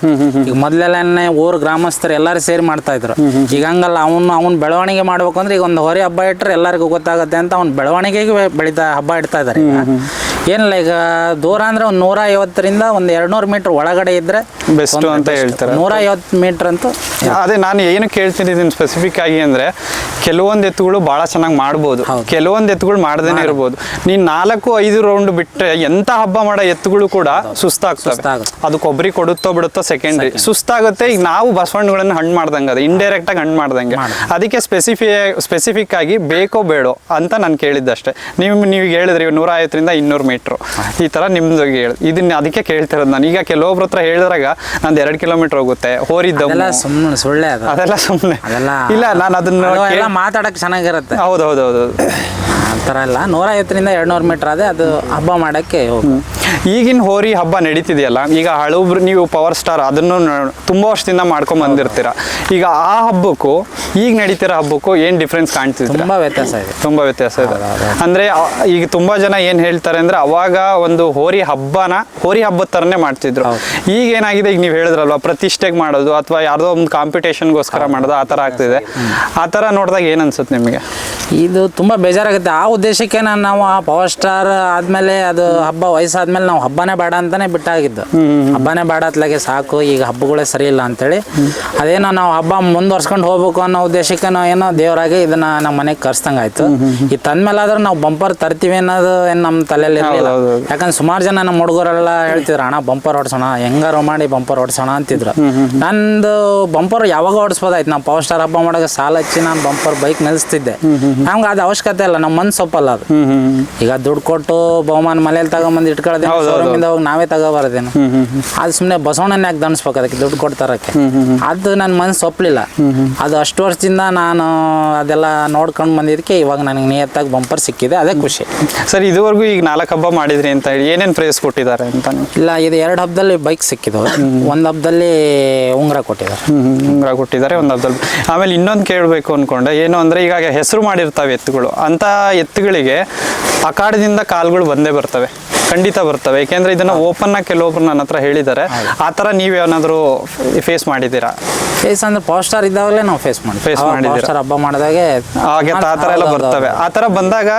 ಈಗ ಮೊದಲೆಲ್ಲನೇ ಊರು ಗ್ರಾಮಸ್ಥರು ಎಲ್ಲರೂ ಸೇರಿ ಮಾಡ್ತಾ ಇದ್ರು. ಈಗ ಹಂಗಲ್ಲ ಅವನು ಅವ್ನ ಬೆಳವಣಿಗೆ ಮಾಡ್ಬೇಕು ಅಂದ್ರೆ ಈಗ ಒಂದು ಹೊರೆ ಹಬ್ಬ ಇಟ್ಟರೆ ಎಲ್ಲರಿಗೂ ಗೊತ್ತಾಗುತ್ತೆ ಅಂತ ಅವ್ನ ಬೆಳವಣಿಗೆಗೆ ಬೆಳಿತಾ ಹಬ್ಬ ಇಡ್ತಾ ಇದ್ದಾರೆ ಏನಿಲ್ಲ ಈಗ ದೂರ ಅಂದ್ರೆ ಒಂದು ನೂರ ಐವತ್ತರಿಂದ ಒಂದು ಎರಡ್ನೂರು ಮೀಟರ್ ಒಳಗಡೆ ಇದ್ರೆ ಬೆಸ್ಟ್ ಅಂತ ಹೇಳ್ತಾರೆ. ನೂರ ಐವತ್ತು ಮೀಟರ್ ಅಂತೂ ಅದೇ ನಾನು ಏನು ಕೇಳ್ತಿದ್ದೀನಿ ಸ್ಪೆಸಿಫಿಕ್ ಆಗಿ ಅಂದ್ರೆ ಕೆಲವೊಂದು ಎತ್ತುಗಳು ಬಹಳ ಚೆನ್ನಾಗಿ ಮಾಡ್ಬೋದು. ಹೌದು. ಕೆಲವೊಂದು ಎತ್ತುಗಳು ಮಾಡ್ದೇನೆ ಇರ್ಬೋದು. ನೀನ್ ನಾಲ್ಕು ಐದು ರೌಂಡ್ ಬಿಟ್ಟರೆ ಎಂತ ಹಬ್ಬ ಮಾಡೋ ಎತ್ತುಗಳು ಕೂಡ ಸುಸ್ತಾಗ್ತವೆ. ಅದು ಕೊಬ್ಬರಿ ಕೊಡುತ್ತೋ ಬಿಡುತ್ತೋ ಸೆಕೆಂಡ್ರಿ ಸುಸ್ತಾಗುತ್ತೆ ಈಗ ನಾವು ಬಸವಣ್ಣಗಳನ್ನ ಹಣ್ಣು ಮಾಡ್ದಂಗೆ ಅದು ಇಂಡೈರೆಕ್ಟ್ ಆಗಿ ಹಣ್ಣು ಮಾಡ್ದಂಗೆ. ಅದಕ್ಕೆ ಸ್ಪೆಸಿಫಿ ಸ್ಪೆಸಿಫಿಕ್ ಆಗಿ ಬೇಕೋ ಬೇಡೋ ಅಂತ ನಾನು ಕೇಳಿದ್ದಷ್ಟೇ. ನೀವು ನೀವು ಹೇಳಿದ್ರಿ ನೂರ ಐವತ್ತರಿಂದ ಇನ್ನೂರು ಮೀಟ್ರು ಈ ಥರ ನಿಮ್ದು ಹೇಳಿ ಇದನ್ನ ಅದಕ್ಕೆ ಕೇಳ್ತಿರೋದು ನಾನು. ಈಗ ಕೆಲವೊಬ್ರ ಹತ್ರ ಹೇಳಿದಾಗ ನಂದು ಎರಡು ಕಿಲೋಮೀಟರ್ ಹೋಗುತ್ತೆ. ಹೋರಿದ್ದ ಸುಮ್ಮನೆ ಸುಳ್ಳೆ ಅದು. ಅದೆಲ್ಲ ಸುಮ್ಮನೆ ಇಲ್ಲ ನಾನು ಅದನ್ನ ಮಾತಾಡಕ್ ಚೆನ್ನಾಗಿರುತ್ತೆ. ಹೌದು ಹೌದು ಹೌದು ಆ ಥರ ಎಲ್ಲ. ನೂರ ಐವತ್ತರಿಂದ ಎರಡ್ನೂರು ಮೀಟರ್ ಅದೇ ಅದು ಹಬ್ಬ ಮಾಡಕ್ಕೆ ಹೋಗು. ಈಗಿನ ಹೋರಿ ಹಬ್ಬ ನಡೀತಿದೆಯಲ್ಲ ಈಗ ಹಳಬ್ರು ನೀವು ಪವರ್ ಸ್ಟಾರ್ ಅದನ್ನು ತುಂಬಾ ವರ್ಷದಿಂದ ಮಾಡ್ಕೊಂಡ್ ಬಂದಿರ್ತೀರ. ಈಗ ಆ ಹಬ್ಬಕ್ಕೂ ಈಗ ನಡೀತಿರೋ ಹಬ್ಬಕ್ಕೂ ಏನ್ ಡಿಫ್ರೆನ್ಸ್ ಕಾಣ್ತಿದೆ ತುಂಬಾ ವ್ಯತ್ಯಾಸ ಇದೆ. ತುಂಬಾ ವ್ಯತ್ಯಾಸ ಇದೆ. ಅಂದ್ರೆ ಈಗ ತುಂಬಾ ಜನ ಏನ್ ಹೇಳ್ತಾರೆ ಅಂದ್ರೆ ಅವಾಗ ಒಂದು ಹೋರಿ ಹಬ್ಬನ ಹೋರಿ ಹಬ್ಬದ ತರನೇ ಮಾಡ್ತಿದ್ರು. ಈಗ ಏನಾಗಿದೆ ಈಗ ನೀವು ಹೇಳಿದ್ರಲ್ವಾ ಪ್ರತಿಷ್ಠೆಗೆ ಮಾಡೋದು ಅಥವಾ ಯಾರ್ದೋ ಒಂದು ಕಾಂಪಿಟೇಷನ್ಗೋಸ್ಕರ ಮಾಡೋದು ಆ ಥರ ಆಗ್ತಿದೆ. ಆ ಥರ ನೋಡಿದಾಗ ಏನು ಅನ್ಸುತ್ತೆ ನಿಮಗೆ? ಇದು ತುಂಬಾ ಬೇಜಾರಾಗುತ್ತೆ. ಆ ಉದ್ದೇಶಕ್ಕೆ ನಾನು ನಾವು ಆ ಪವರ್ ಸ್ಟಾರ್ ಆದ್ಮೇಲೆ ಅದು ಹಬ್ಬ ವಯಸ್ಸಾದ್ಮೇಲೆ ನಾವು ಹಬ್ಬನೇ ಬೇಡ ಅಂತಾನೆ ಬಿಟ್ಟಾಗಿದ್ದು. ಹಬ್ಬನೇ ಬೇಡ ಅತ್ಲಾಗೆ ಸಾಕು ಈಗ ಹಬ್ಬಗಳೇ ಸರಿ ಇಲ್ಲ ಅಂತೇಳಿ. ಅದೇನೋ ನಾವು ಹಬ್ಬ ಮುಂದುವರ್ಸ್ಕೊಂಡು ಹೋಗ್ಬೇಕು ಅನ್ನೋ ಉದ್ದೇಶಕ್ಕೆ ನಾವು ಏನೋ ದೇವರಾಗಿ ಇದನ್ನ ನಮ್ಮ ಮನೆಗೆ ಕರ್ಸ್ದಂಗೆ ಆಯ್ತು ಈ ತಂದ್ಮೇಲೆ ಆದ್ರೆ ನಾವು ಬಂಪರ್ ತರ್ತೀವಿ ಅನ್ನೋದು ಏನು ನಮ್ಮ ತಲೆಯಲ್ಲಿ ಇರಲಿಲ್ಲ. ಯಾಕಂದ್ರೆ ಸುಮಾರು ಜನ ನಮ್ಮ ಹುಡುಗರೆಲ್ಲ ಹೇಳ್ತಿದ್ರು ಅಣ್ಣ ಬಂಪರ್ ಓಡಿಸೋಣ ಹೆಂಗಾರು ಮಾಡಿ ಬಂಪರ್ ಓಡಿಸೋಣ ಅಂತಿದ್ರು. ನಂದು ಬಂಪರ್ ಯಾವಾಗ ಓಡಿಸ್ಬೋದಾಯ್ತು? ನಾವು ಪವರ್ ಸ್ಟಾರ್ ಹಬ್ಬ ಮಾಡಾಗ ಸಾಲ ಹಚ್ಚಿ ನಾನು ಬಂಪರ್ ಬೈಕ್ ನಿಲ್ಲಿಸ್ತಿದ್ದೆ ನಮ್ಗೆ ಅದು ಅವಶ್ಯಕತೆ ಇಲ್ಲ ನಮ್ಮ ಮನ್ಸು ಸೊಪ್ಪಲ್ಲ ಅದು. ಈಗ ದುಡ್ಡು ಕೊಟ್ಟು ಬಹುಮಾನ ಮನೇಲಿ ತಗೊಂಬಂದು ಬಂದು ಇಟ್ಕೊಳ್ದೆ. ಶೋರೂಮಿಂದ ಹೋಗಿ ನಾವೇ ತಗೋಬಾರದೇನು. ಅದು ಸುಮ್ಮನೆ ಬಸವಣ್ಣನ ಯಾಕೆ ದಣಿಸ್ಬೇಕು ಅದಕ್ಕೆ ದುಡ್ಡು ಕೊಡ್ತಾರಕ್ಕೆ. ಅದು ನನ್ನ ಮನ್ಸು ಒಪ್ಪಲಿಲ್ಲ ಅದು ಅಷ್ಟು ವರ್ಷದಿಂದ ನಾನು ಅದೆಲ್ಲ ನೋಡ್ಕೊಂಡು ಬಂದಿದ್ದಕ್ಕೆ ಇವಾಗ ನನಗೆ ನಿಯತ್ತಾಗಿ ಬಂಪರ್ ಸಿಕ್ಕಿದೆ ಅದೇ ಖುಷಿ. ಸರ್ ಇದುವರೆಗೂ ಈಗ ನಾಲ್ಕು ಹಬ್ಬ ಮಾಡಿದ್ರಿ ಅಂತ ಹೇಳಿ ಏನೇನ್ ಪ್ರೈಸ್ ಕೊಟ್ಟಿದ್ದಾರೆ ಅಂತ ಇಲ್ಲ ಇದು ಎರಡು ಹಬ್ಬದಲ್ಲಿ ಬೈಕ್ ಸಿಕ್ಕಿದ್ವು. ಒಂದು ಹಬ್ಬದಲ್ಲಿ ಉಂಗ್ರ ಕೊಟ್ಟಿದ್ದಾರೆ. ಉಂಗುರ ಕೊಟ್ಟಿದ್ದಾರೆ ಒಂದು ಹಬ್ಬದಲ್ಲಿ ಆಮೇಲೆ ಇನ್ನೊಂದು ಕೇಳಬೇಕು ಅನ್ಕೊಂಡೆ ಏನು ಅಂದ್ರೆ ಈಗ ಹೆಸರು ಮಾಡಿರ್ತಾವೆ ಎತ್ತುಗಳು. ಅಂತ ಎತ್ತುಗಳಿಗೆ ಅಕಾಡದಿಂದ ಕಾಲ್ಗಳು ಬಂದೇ ಬರ್ತವೆ. ಖಂಡಿತ ಬರ್ತವೆ. ಯಾಕೆಂದ್ರೆ ಇದನ್ನ ಓಪನ್ ಆಗಿ ಕೆಲವೊಬ್ರು ನನ್ನ ಹತ್ರ ಹೇಳಿದ್ದಾರೆ. ಆ ಥರ ನೀವೇನಾದರೂ ಫೇಸ್ ಮಾಡಿದ್ದೀರಾ? ಫೇಸ್ ಅಂದ್ರೆ ಪವರ್ ಸ್ಟಾರ್ ಇದ್ದಾಗಲೇ ನಾವು ಫೇಸ್ ಮಾಡಿ ಫೇಸ್ ಮಾಡಿದ್ದೀರಾ? ಸ್ಟಾರ್ ಹಬ್ಬ ಮಾಡಿದಾಗೆ ಹಾಗೆ ಆ ಥರ ಎಲ್ಲ ಬರ್ತವೆ. ಆ ಥರ ಬಂದಾಗ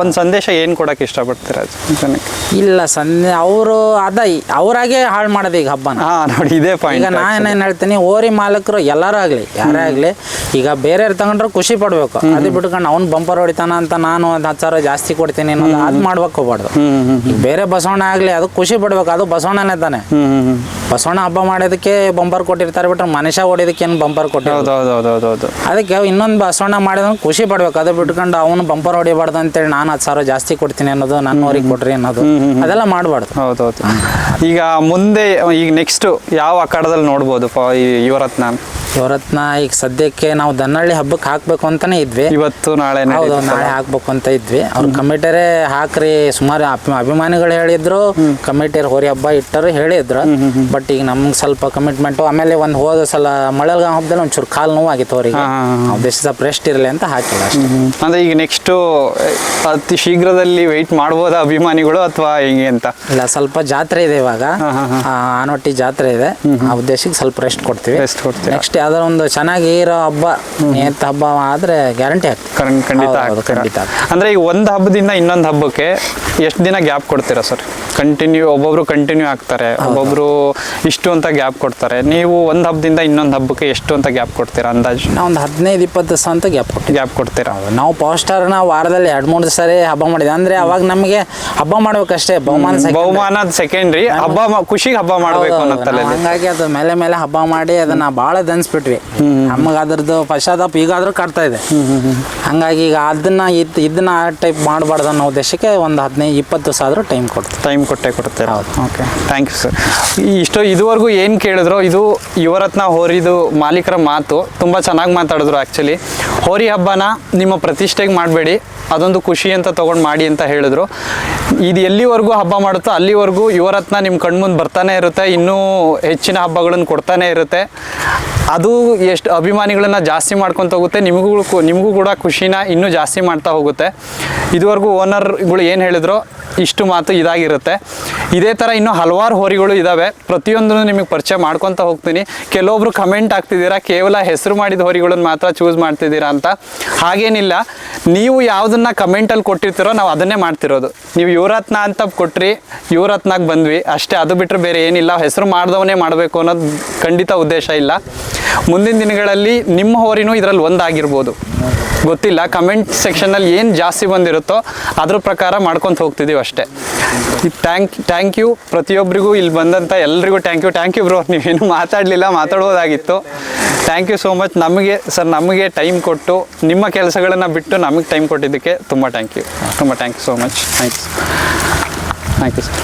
ಒಂದು ಸಂದೇಶ ಏನು ಕೊಡಕ್ಕೆ ಇಷ್ಟಪಡ್ತೀರಾ ಜನಕ್ಕೆ? ಇಲ್ಲ ಸಂದೆ ಅವರು ಅದ ಅವರಾಗೆ ಹಾಳು ಮಾಡೋದು ಈಗ ಹಬ್ಬನ. ಹಾ ನೋಡಿ ಇದೇ ಈಗ ನಾನು ನಾನೇನು ಹೇಳ್ತೀನಿ ಓರಿ ಮಾಲಕರು ಎಲ್ಲರೂ ಆಗಲಿ ಯಾರೇ ಆಗಲಿ ಈಗ ಬೇರೆಯವ್ರು ತಗೊಂಡ್ರೆ ಖುಷಿ ಪಡ್ಬೇಕು. ಅದು ಬಿಟ್ಕೊಂಡು ಅವ್ನು ಬಂಪರ್ ಹೊಡಿತಾನ ಅಂತ ನಾನು ಒಂದು ಹತ್ತು ಸಾವಿರ ಜಾಸ್ತಿ ಕೊಡ್ತೀನಿ ಅನ್ನೋದು ಅದು ಮಾಡ್ಬೇಕು ಹೋಗ್ಬಾರ್ದು. ಈಗ ಬೇರೆ ಬಸವಣ್ಣ ಆಗಲಿ ಅದು ಖುಷಿ ಪಡ್ಬೇಕು ಅದು ಬಸವಣ್ಣನೇ ತಾನೆ. ಬಸವಣ್ಣ ಹಬ್ಬ ಮಾಡೋದಕ್ಕೆ ಬಂಪರ್ ಕೊಟ್ಟಿರ್ತಾರೆ ಬಿಟ್ರೆ ಮನುಷ್ಯ ಹೊಡಿಯೋದಕ್ಕೆ ಏನು ಬಂಪರ್ ಕೊಟ್ಟಿರೋದು ಹೌದು ಹೌದು ಹೌದು ಹೌದು ಹೌದು. ಅದಕ್ಕೆ ಇನ್ನೊಂದು ಬಸವಣ್ಣ ಮಾಡಿದ್ರೆ ಖುಷಿ ಪಡ್ಬೇಕು ಅದು ಬಿಟ್ಕೊಂಡು ಅವನು ಬಂಪರ್ ಹೊಡಿಬಾರ್ದು ಅಂತೇಳಿ ನಾನು ಹತ್ತು ಸಾವಿರ ಜಾಸ್ತಿ ಕೊಡ್ತೀನಿ ಅನ್ನೋದು ನನ್ನವರಿಗೆ ಕೊಡ್ರಿ ಅನ್ನೋದು ಅದೆಲ್ಲ ಮಾಡಬಾರ್ದು. ಹೌದೌದು ಈಗ ಮುಂದೆ ಈಗ ನೆಕ್ಸ್ಟ್ ಯಾವ ಅಖಾಡದಲ್ಲಿ ನೋಡ್ಬೋದು ಯುವರತ್ನ? ಇವರತ್ನ ಈಗ ಸದ್ಯಕ್ಕೆ ನಾವು ದನ್ನಳ್ಳಿ ಹಬ್ಬಕ್ಕೆ ಹಾಕ್ಬೇಕು ಅಂತಾನೆ ಇದ್ವಿ. ಇವತ್ತು ನಾಳೆ ಹೌದು ನಾಳೆ ಹಾಕ್ಬೇಕು ಅಂತ ಇದ್ವಿ. ಅವ್ರ ಕಮಿಟರೇ ಹಾಕ್ರಿ ಸುಮಾರು ಅಭಿ- ಅಭಿಮಾನಿಗಳು ಹೇಳಿದ್ರು ಕಮಿಟಿಯರ್ ಹೋರಿ ಹಬ್ಬ ಇಟ್ಟರು ಹೇಳಿದ್ರು. ಬಟ್ ಈಗ ನಮ್ಗೆ ಸ್ವಲ್ಪ ಕಮಿಟ್ಮೆಂಟ್ ಆಮೇಲೆ ಒಂದು ಹೋದ ಸಲ ಮಳೆಗಾಲ ಹಬ್ಬದಲ್ಲಿ ಒಂಚೂರು ಕಾಲು ನೋವು ಆಗಿತ್ತು ಅವರಿಗೆ. ದೇಶ ಸ್ವಲ್ಪ ರೆಸ್ಟ್ ಇರಲಿ ಅಂತ ಹಾಕಿಲ್ಲ ಅಂದ್ರೆ ಈಗ ನೆಕ್ಸ್ಟ್ ಅತಿ ಶೀಘ್ರದಲ್ಲಿ ವೆಯ್ಟ್ ಮಾಡ್ಬೋದಾ ಅಭಿಮಾನಿಗಳು ಅಥವಾ ಹೆಂಗೆ ಅಂತ? ಇಲ್ಲ ಸ್ವಲ್ಪ ಜಾತ್ರೆ ಇದೆ ಇವಾಗ. ಆನೊಟ್ಟಿ ಜಾತ್ರೆ ಇದೆ. ಆ ಉದ್ದೇಶಕ್ಕೆ ಸ್ವಲ್ಪ ರೆಸ್ಟ್ ಕೊಡ್ತೀವಿ. ರೆಸ್ಟ್ ಕೊಡ್ತೀವಿ ನೆಕ್ಸ್ಟ್ ಯಾವ್ದಾರ ಒಂದು ಚೆನ್ನಾಗಿ ಇರೋ ಹಬ್ಬ ನೇತ ಹಬ್ಬ ಆದ್ರೆ ಗ್ಯಾರಂಟಿ ಆಗ್ತದೆ. ಕಣ್- ಖಂಡಿತ ಹೌದು, ಹೌದು, ಹಾಕ್ತೀರಾ? ಖಂಡಿತ ಅಂದ್ರೆ ಈ ಒಂದು ಹಬ್ಬದಿಂದ ಇನ್ನೊಂದು ಹಬ್ಬಕ್ಕೆ ಎಷ್ಟು ದಿನ ಗ್ಯಾಪ್ ಕೊಡ್ತೀರಾ ಸರ್? ಕಂಟಿನ್ಯೂ ಒಬ್ಬೊಬ್ರು ಕಂಟಿನ್ಯೂ ಆಗ್ತಾರೆ ಒಬ್ಬೊಬ್ರು ಇಷ್ಟು ಅಂತ ಗ್ಯಾಪ್ ಕೊಡ್ತಾರೆ. ನೀವು ಒಂದು ಹಬ್ಬದಿಂದ ಇನ್ನೊಂದು ಹಬ್ಬಕ್ಕೆ ಎಷ್ಟು ಅಂತ ಗ್ಯಾಪ್ ಕೊಡ್ತೀರಾ ಅಂದಾಜು? ನಾವು ಒಂದು ಹದಿನೈದು ಇಪ್ಪತ್ತು ದಿವಸ ಅಂತ ಗ್ಯಾಪ್ ಗ್ಯಾಪ್ ಕೊಡ್ತೀರಾ? ನಾವು ಪವರ್ ಸ್ಟಾರ್ನ ವಾರದಲ್ಲಿ ಎರಡು ಮೂರು ಸರಿ ಹಬ್ಬ ಮಾಡಿದ್ವಿ. ಅಂದ್ರೆ ಅವಾಗ ನಮಗೆ ಹಬ್ಬ ಮಾಡ್ಬೇಕಷ್ಟೇ ಬಹುಮಾನ second. ಬಹುಮಾನ ಸೆಕೆಂಡ್ರಿ ಹಬ್ಬ ಮಾ- ಖುಷಿಗೆ ಹಬ್ಬ ಮಾಡ್ಬೇಕು ಹೌದು, ಅನ್ನೋ. ತಲೆಯಲ್ಲಿ ಹಂಗಾಗಿ ಅದು ಮೇಲೆ ಮೇಲೆ ಹಬ್ಬ ಮಾಡಿ ಅದನ್ನ ಭಾಳ ದನ್ಸ್ ನಿಲ್ಲಿಸ್ಬಿಟ್ವಿ ನಮಗೆ ಅದ್ರದ್ದು ಪಶ್ಚಾತ್ತಾಪ ಈಗಾದ್ರೂ ಕಾಡ್ತಾ ಇದೆ. ಹಂಗಾಗಿ ಈಗ ಅದನ್ನ ಇದ್ ಇದನ್ನ ಆ ಟೈಪ್ ಮಾಡಬಾರ್ದು ಅನ್ನೋ ಉದ್ದೇಶಕ್ಕೆ ಒಂದು ಹದಿನೈದು ಇಪ್ಪತ್ತು ಸಾವಿರ ಟೈಮ್ ಕೊಡ್ತೀವಿ. ಟೈಮ್ ಕೊಟ್ಟೆ ಕೊಡ್ತೀರಾ? ಹೌದು. ಓಕೆ ಥ್ಯಾಂಕ್ ಯು ಸರ್ ಇಷ್ಟು ಇದುವರೆಗೂ ಏನು ಕೇಳಿದ್ರು ಇದು ಯುವರತ್ನ ಹೋರಿದು ಮಾಲೀಕರ ಮಾತು. ತುಂಬ ಚೆನ್ನಾಗಿ ಮಾತಾಡಿದ್ರು ಆ್ಯಕ್ಚುಲಿ ಹೋರಿ ಹಬ್ಬನ ನಿಮ್ಮ ಪ್ರತಿಷ್ಠೆಗೆ ಮಾಡಬೇಡಿ. ಅದೊಂದು ಖುಷಿ ಅಂತ ತೊಗೊಂಡು ಮಾಡಿ ಅಂತ ಹೇಳಿದ್ರು. ಇದು ಎಲ್ಲಿವರೆಗೂ ಹಬ್ಬ ಮಾಡುತ್ತೋ ಅಲ್ಲಿವರೆಗೂ ಯುವರತ್ನ ನಿಮ್ಮ ಕಣ್ಮುಂದೆ ಬರ್ತಾನೆ ಇರುತ್ತೆ. ಇನ್ನೂ ಹೆಚ್ಚಿನ ಹಬ್ಬಗಳನ್ನು ಕೊಡ್ತಾನೆ ಇರುತ್ತೆ. ಅದು ಎಷ್ಟು ಅಭಿಮಾನಿಗಳನ್ನು ಜಾಸ್ತಿ ಮಾಡ್ಕೊತ ಹೋಗುತ್ತೆ, ನಿಮಗೂ ನಿಮಗೂ ಕೂಡ ಖುಷಿನ ಇನ್ನೂ ಜಾಸ್ತಿ ಮಾಡ್ತಾ ಹೋಗುತ್ತೆ. ಇದುವರೆಗೂ ಓನರ್ಗಳು ಏನು ಹೇಳಿದ್ರು, ಇಷ್ಟು ಮಾತು ಇದಾಗಿರುತ್ತೆ. ಇದೇ ಥರ ಇನ್ನೂ ಹಲವಾರು ಹೋರಿಗಳು ಇದ್ದಾವೆ ಪ್ರತಿಯೊಂದನ್ನು ನಿಮಗೆ ಪರಿಚಯ ಮಾಡ್ಕೊತ ಹೋಗ್ತೀನಿ. ಕೆಲವೊಬ್ರು ಕಮೆಂಟ್ ಆಗ್ತಿದ್ದೀರಾ ಕೇವಲ ಹೆಸರು ಮಾಡಿದ ಹೋರಿಗಳನ್ನು ಮಾತ್ರ ಚೂಸ್ ಮಾಡ್ತಿದ್ದೀರಾ ಅಂತ. ಹಾಗೇನಿಲ್ಲ. ನೀವು ಯಾವುದನ್ನ ಕಮೆಂಟಲ್ಲಿ ಕೊಟ್ಟಿರ್ತೀರೋ ನಾವು ಅದನ್ನೇ ಮಾಡ್ತಿರೋದು. ನೀವು ಯುವರತ್ನ ಅಂತ ಕೊಟ್ರಿ, ಯುವರತ್ನಾಗ ಬಂದ್ವಿ. ಅಷ್ಟೇ, ಅದು ಬಿಟ್ಟರೆ ಬೇರೆ ಏನಿಲ್ಲ. ಹೆಸರು ಮಾಡಿದವನೇ ಮಾಡಬೇಕು ಅನ್ನೋದು ಖಂಡಿತ ಉದ್ದೇಶ ಇಲ್ಲ. ಮುಂದಿನ ದಿನಗಳಲ್ಲಿ ನಿಮ್ಮ ಹೋರಿನೂ ಇದರಲ್ಲಿ ಒಂದಾಗಿರ್ಬೋದು. ಗೊತ್ತಿಲ್ಲ ಕಮೆಂಟ್ ಸೆಕ್ಷನಲ್ಲಿ ಏನು ಜಾಸ್ತಿ ಬಂದಿರುತ್ತೋ ಅದ್ರ ಪ್ರಕಾರ ಮಾಡ್ಕೊತ ಹೋಗ್ತಿದ್ದೀವಿ ಅಷ್ಟೇ. ಥ್ಯಾಂಕ್ ಥ್ಯಾಂಕ್ ಯು ಪ್ರತಿಯೊಬ್ಬರಿಗೂ ಇಲ್ಲಿ ಬಂದಂಥ ಎಲ್ರಿಗೂ thank you thank you bro ನೀವೇನು ಮಾತಾಡಲಿಲ್ಲ, ಮಾತಾಡೋದಾಗಿತ್ತು. ಥ್ಯಾಂಕ್ ಯು ಸೋ ಮಚ್ ನಮಗೆ ಸರ್ ನಮಗೆ ಟೈಮ್ ಕೊಟ್ಟು, ನಿಮ್ಮ ಕೆಲಸಗಳನ್ನು ಬಿಟ್ಟು ನಮಗೆ ಟೈಮ್ ಕೊಟ್ಟಿದ್ದಕ್ಕೆ ತುಂಬ ಥ್ಯಾಂಕ್ ಯು ತುಂಬ thank you so much thanks thank you sir